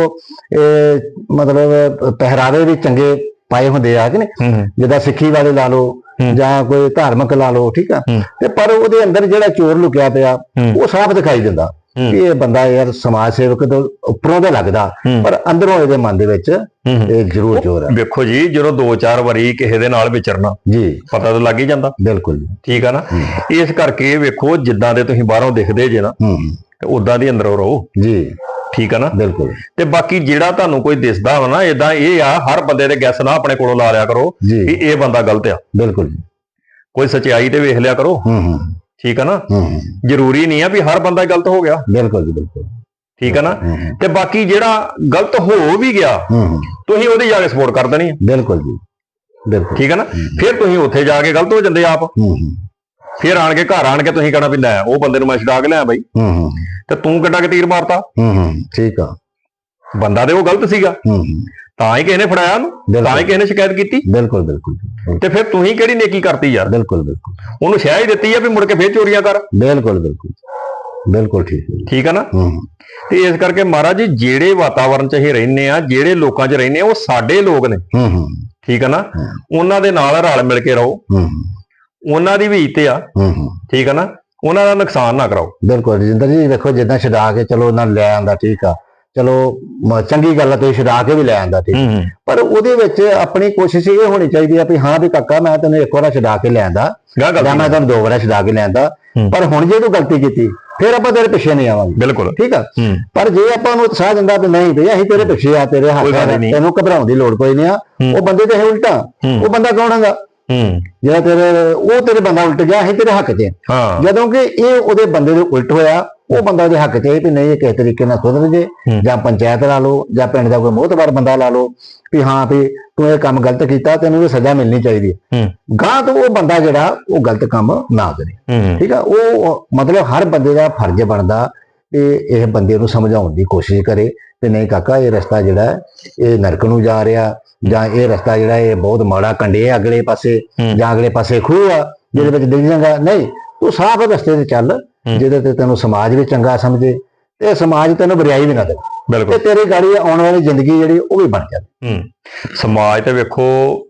ਇਹ ਮਤਲਬ ਪਹਿਰਾਵੇ ਵੀ ਚੰਗੇ ਪਾਏ ਹੁੰਦੇ ਆ ਕਿ ਨਹੀਂ ਜਿੱਦਾਂ ਸਿੱਖੀ ਵਾਲੇ ਲਾ ਲਓ। ਜਾਂ ਕੋਈ ਧਾਰਮਿਕ ਲਾ ਲਓ ਠੀਕ ਆ। ਤੇ ਪਰ ਉਹਦੇ ਅੰਦਰ ਜਿਹੜਾ ਚੋਰ ਲੁਕਿਆ ਪਿਆ। ਉਹ ਸਾਫ਼ ਦਿਖਾਈ ਦਿੰਦਾ। ਕਿ ਇਹ ਬੰਦਾ ਯਾਰ ਸਮਾਜ ਸੇਵਕ ਤੋਂ ਉੱਪਰੋਂ ਦਾ ਲੱਗਦਾ। ਪਰ ਅੰਦਰੋਂ ਇਹਦੇ ਮਨ ਦੇ ਵਿੱਚ ਇਹ ਜ਼ਰੂਰ ਚੋਰ ਹੈ ਵੇਖੋ ਜੀ ਜਦੋਂ ਦੋ ਚਾਰ ਵਾਰੀ ਕਿਸੇ ਦੇ ਨਾਲ ਵਿਚਰਨਾ ਜੀ ਪਤਾ ਤਾਂ ਲੱਗ ਹੀ ਜਾਂਦਾ ਬਿਲਕੁਲ ਠੀਕ ਆ ਨਾ। ਇਸ ਕਰਕੇ ਵੇਖੋ ਜਿੱਦਾਂ ਦੇ ਤੁਸੀਂ ਬਾਹਰੋਂ ਦਿਖਦੇ ਜੇ ਨਾ ਤੇ ਉਦਾਂ ਦੀ ਅੰਦਰੋਂ ਰਹੋ। ਜੀ। ਠੀਕ ਆ ਨਾ? ਬਿਲਕੁਲ। ਤੇ ਬਾਕੀ ਜਿਹੜਾ ਤੁਹਾਨੂੰ ਕੋਈ ਦਿਸਦਾ ਵਾ ਨਾ ਇਦਾਂ ਇਹ ਆ ਹਰ ਬੰਦੇ ਦੇ ਗੈਸ ਨਾ ਆਪਣੇ ਕੋਲੋਂ ਲਾ ਲਿਆ ਕਰੋ ਵੀ ਜੀ ਇਹ ਬੰਦਾ ਗਲਤ ਆ। ਬਿਲਕੁਲ ਕੋਈ ਸਚਾਈ ਤੇ ਵੇਖ ਲਿਆ ਕਰੋ। ਹੂੰ ਹੂੰ। ਠੀਕ ਆ ਨਾ? ਜ਼ਰੂਰੀ ਨਹੀਂ ਆ ਵੀ ਹਰ ਬੰਦਾ ਗਲਤ ਹੋ ਗਿਆ। ਬਿਲਕੁਲ ਜੀ ਬਿਲਕੁਲ। ਠੀਕ ਆ ਨਾ? ਤੇ ਬਾਕੀ ਜਿਹੜਾ ਗਲਤ ਹੋ ਵੀ ਗਿਆ ਤੁਸੀਂ ਉਹਦੀ ਜਾ ਕੇ ਸਪੋਰਟ ਕਰ ਦੇਣੀ ਆ। ਬਿਲਕੁਲ ਜੀ। ਬਿਲਕੁਲ। ਠੀਕ ਆ ਨਾ। ਫਿਰ ਤੁਸੀਂ ਉੱਥੇ ਜਾ ਕੇ ਗਲਤ ਹੋ ਜਾਂਦੇ ਆਪ। ਹੂੰ ਹੂੰ। ਫਿਰ ਆਣ ਕੇ ਘਰ ਆਣ ਕੇ ਤੁਸੀਂ ਕਹਣਾ ਵੀ ਲੈ ਉਹ ਬੰਦੇ ਨੂੰ ਮੈਂ ਛਡਾ ਕੇ ਲਿਆ ਬਾਈ। ਹੂੰ ਹੂੰ। ਤੇ ਤੂੰ ਕਿੱਡਾ ਕਿ ਤੀਰ ਮਾਰਤਾ? ਹੂੰ ਹੂੰ ਠੀਕ ਆ। ਬੰਦਾ ਤੇ ਉਹ ਗਲਤ ਸੀਗਾ। ਹੂੰ ਹੂੰ। ਤਾਂ ਹੀ ਕਿਸੇ ਨੇ ਫੜਾਇਆ ਉਹਨੂੰ ਤਾਂ ਹੀ ਕਿਸੇ ਨੇ ਸ਼ਿਕਾਇਤ ਕੀਤੀ। ਬਿਲਕੁਲ ਬਿਲਕੁਲ। ਤੇ ਫਿਰ ਤੁਸੀਂ ਕਿਹੜੀ ਨੇਕੀ ਕਰਤੀ ਯਾਰ? ਬਿਲਕੁਲ ਬਿਲਕੁਲ। ਉਹਨੂੰ ਸ਼ਹਿ ਹੀ ਦਿੱਤੀ ਆ ਵੀ ਮੁੜ ਕੇ ਫੇਰ ਚੋਰੀਆਂ ਕਰ। ਬਿਲਕੁਲ ਬਿਲਕੁਲ। ਬਿਲਕੁਲ ਠੀਕ ਹੈ। ਠੀਕ ਆ ਨਾ? ਹੂੰ। ਹੂੰ, ਤੇ ਇਸ ਕਰਕੇ ਮਹਾਰਾਜ ਜੀ ਜਿਹੜੇ ਵਾਤਾਵਰਣ 'ਚ ਅਸੀਂ ਰਹਿੰਦੇ ਆ ਜਿਹੜੇ ਲੋਕਾਂ 'ਚ ਰਹਿੰਦੇ ਆ ਉਹ ਸਾਡੇ ਲੋਕ ਨੇ। ਹੂੰ ਹੂੰ। ਠੀਕ ਆ ਨਾ? ਹੂੰ। ਉਹਨਾਂ ਦੇ ਨਾਲ ਰਲ ਮਿਲ ਕੇ ਰਹੋ। ਹੂੰ ਹੂੰ, ਉਹਨਾਂ ਦੀ ਵੀ ਇੱਜ਼ਤ ਆ। ਹੂੰ ਹੂੰ। ਠੀਕ ਆ ਨਾ? ਉਹਨਾਂ ਦਾ ਨੁਕਸਾਨ ਨਾ ਕਰਾਓ। ਬਿਲਕੁਲ ਰਜਿੰਦਰ ਜੀ ਵੇਖੋ ਜਿੱਦਾਂ ਛਡਾ ਕੇ ਚਲੋ ਉਹਨਾਂ ਨੂੰ ਲੈ ਆਂਦਾ ਠੀਕ ਆ। ਚਲੋ ਚੰਗੀ ਗੱਲ ਆ ਤੁਸੀਂ ਛਡਾ ਕੇ ਵੀ ਲੈ ਆਂਦਾ ਠੀਕ ਪਰ ਉਹਦੇ ਵਿੱਚ ਆਪਣੀ ਕੋਸ਼ਿਸ਼ ਇਹ ਹੋਣੀ ਚਾਹੀਦੀ ਆ ਵੀ ਹਾਂ ਵੀ ਕਾਕਾ ਮੈਂ ਤੈਨੂੰ ਇੱਕ ਵਾਰ ਛਡਾ ਕੇ ਲੈ ਆਂਦਾ। ਜਾਂ ਮੈਂ ਤੈਨੂੰ ਦੋ ਵਾਰ ਛਡਾ ਕੇ ਲੈ ਆਂਦਾ। ਪਰ ਹੁਣ ਜੇ ਤੂੰ ਗਲਤੀ ਕੀਤੀ ਫਿਰ ਆਪਾਂ ਤੇਰੇ ਪਿੱਛੇ ਨਹੀਂ ਆਵਾਂਗੇ। ਬਿਲਕੁਲ। ਠੀਕ ਆ? ਪਰ ਜੇ ਆਪਾਂ ਉਹਨੂੰ ਉਤਸ਼ਾਹ ਦਿੰਦਾ ਵੀ ਨਹੀਂ ਭਈ ਅਸੀਂ ਤੇਰੇ ਪਿੱਛੇ ਆ ਤੇਰੇ ਹੱਥ। ਤੈਨੂੰ ਘਬਰਾਉਣ ਦੀ ਲੋੜ ਕੋਈ ਨਹੀਂ ਆ। ਉਹ ਬੰਦੇ ਤੇ ਹੈ ਉਲਟਾ। ਉਹ ਬੰਦਾ ਕੌਣ ਹੈਗਾ? ਹੂੰ। ਜਿਹੜਾ ਤੇਰੇ ਉਹ ਤੇਰੇ ਬੰਦਾ ਉਲਟ ਗਿਆ ਅਸੀਂ ਤੇਰੇ ਹੱਕ 'ਚ। ਹਾਂ। ਜਦੋਂ ਕਿ ਇਹ ਉਹਦੇ ਬੰਦੇ ਦੇ ਉਲਟ ਹੋਇਆ ਉਹ ਬੰਦਾ ਉਹਦੇ ਹੱਕ 'ਚ ਹੈ ਵੀ ਨਹੀਂ ਇਹ ਕਿਸੇ ਤਰੀਕੇ ਨਾਲ ਸੁਧਰ ਜੇ ਹੂੰ। ਜਾਂ ਪੰਚਾਇਤ ਲਾ ਲਓ ਜਾਂ ਪਿੰਡ ਦਾ ਕੋਈ ਮੋਹਤਬਰ ਬੰਦਾ ਲਾ ਲਓ ਵੀ ਹਾਂ ਵੀ ਤੂੰ ਇਹ ਕੰਮ ਗਲਤ ਕੀਤਾ ਤੈਨੂੰ ਇਹ ਸਜ਼ਾ ਮਿਲਣੀ ਚਾਹੀਦੀ ਹੈ ਹੂੰ। ਗਾਂ ਤੋਂ ਉਹ ਬੰਦਾ ਜਿਹੜਾ ਉਹ ਗਲਤ ਕੰਮ ਨਾ ਕਰੇ। ਹੂੰ। ਠੀਕ ਆ ਉਹ ਮਤਲਬ ਹਰ ਬੰਦੇ ਦਾ ਫਰਜ਼ ਬਣਦਾ ਕਿ ਇਹ ਬੰਦੇ ਨੂੰ ਸਮਝਾਉਣ ਦੀ ਕੋਸ਼ਿਸ਼ ਕਰੇ ਕਿ ਨਹੀਂ ਕਾਕਾ ਇਹ ਰਸਤਾ ਜਿਹੜਾ ਇਹ ਨਰਕ ਨੂੰ ਜਾ ਰਿਹਾ ਜਾਂ ਇਹ ਰਸਤਾ ਜਿਹੜਾ ਇਹ ਬਹੁਤ ਮਾੜਾ ਕੰਡੇ ਅਗਲੇ ਪਾਸੇ। ਜਾਂ ਅਗਲੇ ਪਾਸੇ ਖੂਹ ਆ ਜਿਹਦੇ ਵਿੱਚ ਡਿੱਗ ਜਾਗਾ ਨਹੀਂ ਤੂੰ ਸਾਫ਼ ਰਸਤੇ ਤੇ ਚੱਲ। ਜਿਹਦੇ ਤੇ ਤੈਨੂੰ ਸਮਾਜ ਵੀ ਚੰਗਾ ਸਮਝੇ ਤੇ ਸਮਾਜ ਤੈਨੂੰ ਬੁਰਾਈ ਵੀ ਨਾ ਦੇ ਤੇ ਬਿਲਕੁਲ ਤੇਰੀ ਗਾੜੀ ਆਉਣ ਵਾਲੀ ਜ਼ਿੰਦਗੀ ਜਿਹੜੀ ਉਹ ਵੀ ਬਣ ਜਾਵੇ। ਹੂੰ। ਸਮਾਜ ਤੇ ਵੇਖੋ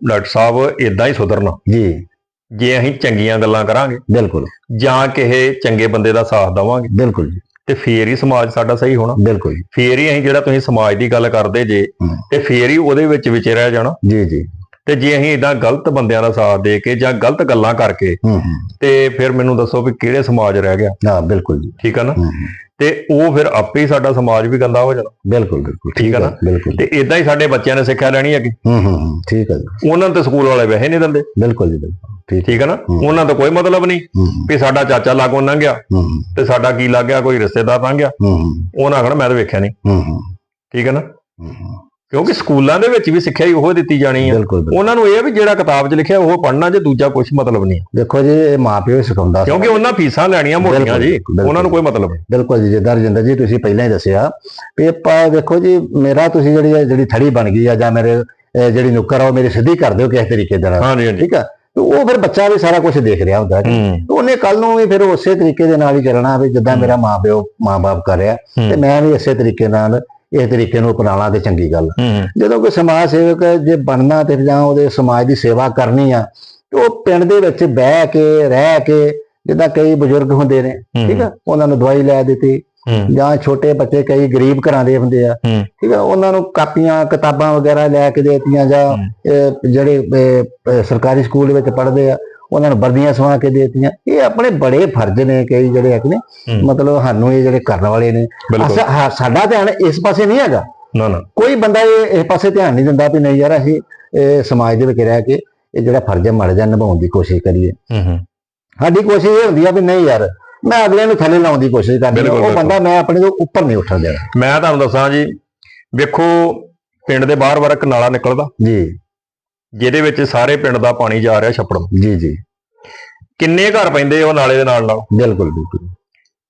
ਡਾਕਟਰ ਸਾਹਿਬ ਇਦਾਂ ਹੀ ਸੁਧਰਨਾ। ਜੀ। ਜੇ ਅਸੀਂ ਚੰਗੀਆਂ ਗੱਲਾਂ ਕਰਾਂਗੇ ਬਿਲਕੁਲ। ਜਾਂ ਕਿਸੇ ਚੰਗੇ ਬੰਦੇ ਦਾ ਸਾਥ ਦੇਵਾਂਗੇ। ਬਿਲਕੁਲ ਜੀ। ਤੇ ਫੇਰ ਹੀ ਸਮਾਜ ਸਾਡਾ ਸਹੀ ਹੋਣਾ। ਬਿਲਕੁਲ ਜੀ। ਫੇਰ ਹੀ ਅਸੀਂ ਜਿਹੜਾ ਤੁਸੀਂ ਸਮਾਜ ਦੀ ਗੱਲ ਕਰਦੇ ਜੇ। ਤੇ ਫੇਰ ਹੀ ਉਹਦੇ ਵਿੱਚ ਵਿਚੇ ਰਹਿ ਜਾਣਾ। ਜੀ ਜੀ। ਤੇ ਜੇ ਅਸੀਂ ਇਦਾਂ ਗਲਤ ਬੰਦਿਆਂ ਦਾ ਸਾਥ ਦੇ ਕੇ ਜਾਂ ਗਲਤ ਗੱਲਾਂ ਕਰਕੇ ਹੂੰ ਹੂੰ। ਤੇ ਫਿਰ ਮੈਨੂੰ ਦੱਸੋ ਵੀ ਕਿਹੜੇ ਸਮਾਜ ਰਹਿ ਗਿਆ। ਹਾਂ ਬਿਲਕੁਲ ਜੀ। ਠੀਕ ਆ ਨਾ? ਤੇ ਉਹ ਫਿਰ ਆਪੇ ਹੀ ਸਾਡਾ ਸਮਾਜ ਵੀ ਗੰਦਾ ਹੋ ਜਾਣਾ। ਬਿਲਕੁਲ ਬਿਲਕੁਲ ਠੀਕ ਆ ਨਾ? ਬਿਲਕੁਲ। ਤੇ ਇਦਾਂ ਹੀ ਸਾਡੇ ਬੱਚਿਆਂ ਨੇ ਸਿੱਖਿਆ ਲੈਣੀ ਹੈਗੀ ਹੂੰ ਹੂੰ ਹੂੰ ਠੀਕ ਹੈ ਜੀ। ਉਹਨਾਂ ਨੂੰ ਤੇ ਸਕੂਲ ਵਾਲੇ ਵੈਸੇ ਨਹੀਂ ਦਿੰਦੇ। ਬਿਲਕੁਲ ਜੀ ਬਿਲਕੁਲ। ਠੀਕ ਆ। ਨਾ? ਹੂੰ। ਉਹਨਾਂ ਦਾ ਕੋਈ ਮਤਲਬ ਨਹੀਂ ਹੂੰ ਹੂੰ, ਵੀ ਸਾਡਾ ਚਾਚਾ ਲਾਗੋਂ ਲੰਘ ਗਿਆ ਹੂੰ ਹੂੰ, ਤੇ ਸਾਡਾ ਕੀ ਲੱਗ ਗਿਆ ਕੋਈ ਰਿਸ਼ਤੇਦਾਰ ਲੰਘ ਗਿਆ ਹੂੰ ਹੂੰ, ਉਹਨਾਂ ਕਹਣਾ ਮੈਂ ਤਾਂ ਵੇਖਿਆ ਨਹੀਂ। ਹੂੰ ਹੂੰ, ਠੀਕ ਹੈ ਨਾ? ਹੂੰ ਹੂੰ, ਕਿਉਂਕਿ ਸਕੂਲਾਂ ਦੇ ਵਿੱਚ ਵੀ ਸਿੱਖਿਆ ਹੀ ਉਹ ਦਿੱਤੀ ਜਾਣੀ ਆ। ਬਿਲਕੁਲ ਬਿਲਕੁਲ। ਉਹਨਾਂ ਨੂੰ ਇਹ ਆ ਵੀ ਜਿਹੜਾ ਕਿਤਾਬ 'ਚ ਲਿਖਿਆ ਉਹ ਪੜ੍ਹਨਾ ਜੇ ਦੂਜਾ ਕੁਝ ਮਤਲਬ ਨਹੀਂ। ਦੇਖੋ ਜੀ ਇਹ ਮਾਪਿਓ ਹੀ ਸਿਖਾਉਂਦਾ ਕਿਉਂਕਿ ਉਹਨਾਂ ਫੀਸਾਂ ਲੈਣੀਆਂ ਮੋਟੀਆਂ ਬਿਲਕੁਲ, ਜੀ ਬਿਲਕੁਲ। ਉਹਨਾਂ ਨੂੰ ਕੋਈ ਮਤਲਬ ਨਹੀਂ। ਬਿਲਕੁਲ ਜੀ ਜਿੱਦਾਂ ਰਜਿੰਦਰ ਜੀ ਤੁਸੀਂ ਪਹਿਲਾਂ ਹੀ ਦੱਸਿਆ ਵੀ ਆਪਾਂ ਦੇਖੋ ਜੀ ਮੇਰਾ ਤੁਸੀਂ ਜਿਹੜੀ ਇਹ ਜਿਹੜੀ ਥੜੀ ਬਣ ਗਈ ਆ ਜਾਂ ਮੇਰੇ ਇਹ ਜਿਹੜੀ ਨੁੱਕਰ ਆ ਉਹ ਮੇਰੀ ਸਿੱਧੀ ਕਰ ਦਿਓ ਕਿਸੇ ਤਰੀਕੇ ਦੇ ਨਾਲ। ਹਾਂਜੀ ਹਾਂਜੀ। ਠੀਕ ਆ? ਤੇ ਉਹ ਫਿਰ ਬੱਚਾ ਵੀ ਸਾਰਾ ਕੁਝ ਦੇਖ ਰਿਹਾ ਹੁੰਦਾ ਹੂੰ। ਤੇ ਉਹਨੇ ਕੱਲ ਨੂੰ ਵੀ ਫਿਰ ਉਸੇ ਤਰੀਕੇ ਦੇ ਨਾਲ ਹੀ ਚੱਲਣਾ ਵੀ ਜਿੱਦਾਂ ਮੇਰਾ ਮਾਪਿਓ ਮਾਂ-ਬਾਪ ਕਰ ਰਿਹਾ। ਤੇ ਹੂੰ। ਮੈਂ ਵੀ ਇਸੇ ਤਰੀਕੇ ਨਾਲ ਇਸ ਤਰੀਕੇ ਨੂੰ ਅਪਣਾਉਣਾ ਤੇ ਚੰਗੀ ਗੱਲ ਜਦੋਂ ਕੋਈ ਸਮਾਜ ਸੇਵਕ ਜੇ ਬਣਨਾ ਤੇ ਜਾਂ ਉਹਦੇ ਸਮਾਜ ਦੀ ਸੇਵਾ ਕਰਨੀ ਆ ਤੇ ਉਹ ਪਿੰਡ ਦੇ ਵਿੱਚ ਬਹਿ ਕੇ ਰਹਿ ਕੇ ਜਿੱਦਾਂ ਕਈ ਬਜ਼ੁਰਗ ਹੁੰਦੇ ਨੇ ਠੀਕ ਆ ਉਹਨਾਂ ਨੂੰ ਦਵਾਈ ਲੈ ਦਿੱਤੀ ਜਾਂ ਛੋਟੇ ਬੱਚੇ ਕਈ ਗਰੀਬ ਘਰਾਂ ਦੇ ਹੁੰਦੇ ਆ ਠੀਕ ਆ ਉਹਨਾਂ ਨੂੰ ਕਾਪੀਆਂ ਕਿਤਾਬਾਂ ਵਗੈਰਾ ਲੈ ਕੇ ਦਿੱਤੀਆਂ ਜਾਂ ਜਿਹੜੇ ਸਰਕਾਰੀ ਸਕੂਲ ਵਿੱਚ ਪੜ੍ਹਦੇ ਆ ਉਹਨਾਂ ਨੂੰ ਵਰਦੀਆਂ ਸਵਾ ਕੇ ਦਿੱਤੀਆਂ। ਇਹ ਆਪਣੇ ਬੜੇ ਫਰਜ਼ ਨੇ ਕਈ ਜਿਹੜੇ ਹੈਗੇ ਨੇ। ਮਤਲਬ ਸਾਨੂੰ ਇਹ ਜਿਹੜੇ ਕਰਨ ਵਾਲੇ ਨੇ। ਸਾਡਾ ਧਿਆਨ ਇਸ ਪਾਸੇ ਨਹੀਂ ਹੈਗਾ। ਨਾ ਨਾ। ਕੋਈ ਬੰਦਾ ਇਹ ਇਸ ਪਾਸੇ ਧਿਆਨ ਨਹੀਂ ਦਿੰਦਾ ਵੀ ਨਹੀਂ ਯਾਰ ਅਸੀਂ ਇਹ ਸਮਾਜ ਦੇ ਵਿੱਚ ਰਹਿ ਕੇ ਇਹ ਜਿਹੜਾ ਫਰਜ਼ ਹੈ ਮੜ ਜਾ ਨਿਭਾਉਣ ਦੀ ਕੋਸ਼ਿਸ਼ ਕਰੀਏ। ਸਾਡੀ ਕੋਸ਼ਿਸ਼ ਇਹ ਹੁੰਦੀ ਆ ਵੀ ਨਹੀਂ ਯਾਰ ਮੈਂ ਅਗਲੇ ਨੂੰ ਥੱਲੇ ਲਾਉਣ ਦੀ ਕੋਸ਼ਿਸ਼ ਕਰਦੀ ਉਹ। ਬੰਦਾ ਮੈਂ ਆਪਣੇ ਤੋਂ ਉੱਪਰ ਨਹੀਂ ਉੱਠਣ ਦੇਣਾ। ਮੈਂ ਤੁਹਾਨੂੰ ਦੱਸਾਂ ਜੀ ਵੇਖੋ ਪਿੰਡ ਦੇ ਬਾਹਰ ਇੱਕ ਨਾਲਾ ਨਿਕਲਦਾ। ਜੀ। ਜਿਹਦੇ ਵਿੱਚ ਸਾਰੇ ਪਿੰਡ ਦਾ ਪਾਣੀ ਜਾ ਰਿਹਾ ਛੱਪੜ। ਨੂੰ ਜੀ ਜੀ। ਕਿੰਨੇ ਘਰ ਪੈਂਦੇ ਉਹ ਨਾਲੇ ਦੇ ਨਾਲ ਨਾਲ? ਬਿਲਕੁਲ ਬਿਲਕੁਲ।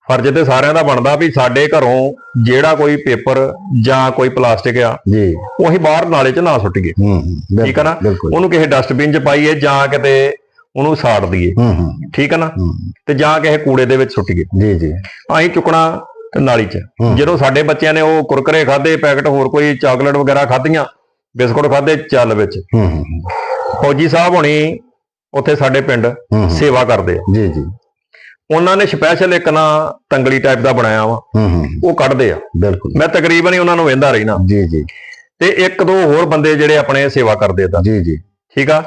ਫਰਜ਼ ਤੇ ਸਾਰਿਆਂ ਦਾ ਬਣਦਾ ਵੀ ਸਾਡੇ ਘਰੋਂ ਜਿਹੜਾ ਕੋਈ ਪੇਪਰ ਜਾਂ ਕੋਈ ਪਲਾਸਟਿਕ ਆ ਜੀ। ਉਹ ਅਸੀਂ ਬਾਹਰ ਨਾਲੇ 'ਚ ਨਾ ਸੁੱਟੀਏ ਹੂੰ ਹੂੰ, ਠੀਕ ਆ ਨਾ? ਉਹਨੂੰ ਕਿਸੇ ਡਸਟਬਿਨ 'ਚ ਪਾਈਏ ਜਾਂ ਕਿਤੇ ਉਹਨੂੰ ਸਾੜ ਦਈਏ। ਹੂੰ ਹੂੰ। ਠੀਕ ਆ ਨਾ? ਹੂੰ, ਤੇ ਜਾਂ ਕਿਸੇ ਕੂੜੇ ਦੇ ਵਿੱਚ ਸੁੱਟੀਏ ਜੀ ਜੀ। ਅਸੀਂ ਚੁੱਕਣਾ ਨਾਲੀ 'ਚ। ਹੂੰ। ਜਦੋਂ ਸਾਡੇ ਬੱਚਿਆਂ ਨੇ ਉਹ ਕੁਰਕਰੇ ਖਾਦੇ ਪੈਕਟ ਹੋਰ ਕੋਈ ਚਾਕਲੇਟ ਵਗੈਰਾ ਖਾਧੀਆਂ ਬਿਸਕੁਟ ਖਾਦੇ ਚੱਲ ਵਿੱਚ। ਹੂੰ ਹੂੰ, ਫੌਜੀ ਸਾਹਿਬ ਹੋਣੀ ਉੱਥੇ ਸਾਡੇ ਪਿੰਡ ਸੇਵਾ ਕਰਦੇ ਆ। ਜੀ ਜੀ। ਉਹਨਾਂ ਨੇ ਸਪੈਸ਼ਲ ਇੱਕ ਨਾ ਤੰਗਲੀ ਟਾਈਪ ਦਾ ਬਣਾਇਆ ਵਾ। ਉਹ ਕੱਢਦੇ ਆ। ਬਿਲਕੁਲ। ਮੈਂ ਤਕਰੀਬਨ ਹੀ ਉਹਨਾਂ ਨੂੰ ਵੇਂਦਾ ਰਹਿਣਾ। ਜੀ ਜੀ। ਤੇ ਇੱਕ ਦੋ ਹੋਰ ਬੰਦੇ ਜਿਹੜੇ ਆਪਣੇ ਸੇਵਾ ਕਰਦੇ ਤਾਂ। ਜੀ ਜੀ। ਠੀਕ ਆ?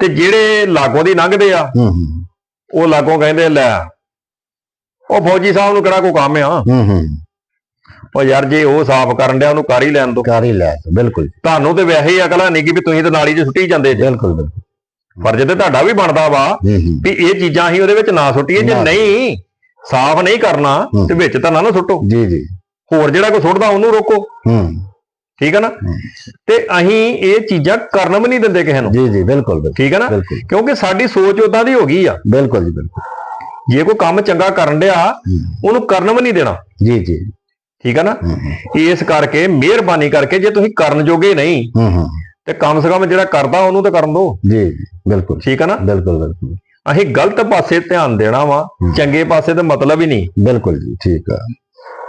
ਤੇ ਜਿਹੜੇ ਲਾਗੋਂ ਦੀ ਲੰਘਦੇ ਆ ਹੂੰ ਹੂੰ। ਉਹ ਲਾਗੋਂ ਕਹਿੰਦੇ ਲੈ ਉਹ ਫੌਜੀ ਸਾਹਿਬ ਨੂੰ ਕਿਹੜਾ ਕੋਈ ਕੰਮ ਆ? ਹੂੰ ਹੂੰ। ਉਹ ਯਾਰ ਜੇ ਉਹ ਸਾਫ਼ ਕਰਨ ਡਿਆ ਉਹਨੂੰ ਕਰ ਹੀ ਲੈਣ ਦੋ। ਕਰ ਹੀ ਲੈ ਬਿਲਕੁਲ। ਤੁਹਾਨੂੰ ਤੇ ਵੈਸੇ ਹੀ ਅਕਲ ਨਹੀਂ ਕਿ ਵੀ ਤੁਸੀਂ ਤੇ ਨਾਲੀ 'ਚ ਸੁੱਟੀ ਜਾਂਦੇ ਜੇ। ਬਿਲਕੁਲ ਬਿਲਕੁਲ। ਫਰਜ਼ ਤੇ ਤੁਹਾਡਾ ਵੀ ਬਣਦਾ ਵਾ ਵੀ ਇਹ ਚੀਜ਼ਾਂ ਹੀ ਉਹਦੇ ਵਿੱਚ ਨਾ ਸੁੱਟੀਏ ਜੇ। ਨਹੀਂ ਸਾਫ਼ ਨਹੀਂ ਕਰਨਾ। ਤੇ ਵਿੱਚ ਤਾਂ ਨਾ ਨਾ ਸੁੱਟੋ। ਜੀ ਜੀ। ਹੋਰ ਜਿਹੜਾ ਕੋਈ ਸੁੱਟਦਾ ਉਹਨੂੰ ਰੋਕੋ। ਹੂੰ। ਠੀਕ ਹੈ ਨਾ। ਤੇ ਅਸੀਂ ਇਹ ਚੀਜ਼ਾਂ ਕਰਨ ਵੀ ਨਹੀਂ ਦਿੰਦੇ ਕਿਸੇ ਨੂੰ। ਜੀ ਜੀ ਬਿਲਕੁਲ ਬਿਲਕੁਲ। ਠੀਕ ਹੈ ਨਾ? ਕਿਉਂਕਿ ਸਾਡੀ ਸੋਚ ਉਦਾਂ ਦੀ ਹੋ ਗਈ ਆ। ਬਿਲਕੁਲ ਜੀ ਬਿਲਕੁਲ। ਜੇ ਕੋਈ ਕੰਮ ਚੰਗਾ ਕਰਨ ਡਿਆ ਉਹਨੂੰ ਕਰਨ ਵੀ ਨਹੀਂ ਦੇਣਾ। ਜੀ ਜੀ। ਠੀਕ ਹੈ ਨਾ ਇਸ ਕਰਕੇ ਮਿਹਰਬਾਨੀ ਕਰਕੇ ਜੇ ਤੁਸੀਂ ਕਰਨ ਜੋਗੇ ਨਹੀਂ ਤੇ ਕਮ ਸੇ ਕਮ ਜਿਹੜਾ ਕਰਦਾ ਉਹਨੂੰ ਤਾਂ ਕਰਨ ਦਿਓ ਜੀ ਬਿਲਕੁਲ। ਠੀਕ ਹੈ ਨਾ? ਬਿਲਕੁਲ ਬਿਲਕੁਲ। ਅਸੀਂ ਗਲਤ ਪਾਸੇ ਧਿਆਨ ਦੇਣਾ ਵਾ। ਚੰਗੇ ਪਾਸੇ ਤੇ ਮਤਲਬ ਹੀ ਨਹੀਂ। ਬਿਲਕੁਲ ਜੀ ਠੀਕ ਆ।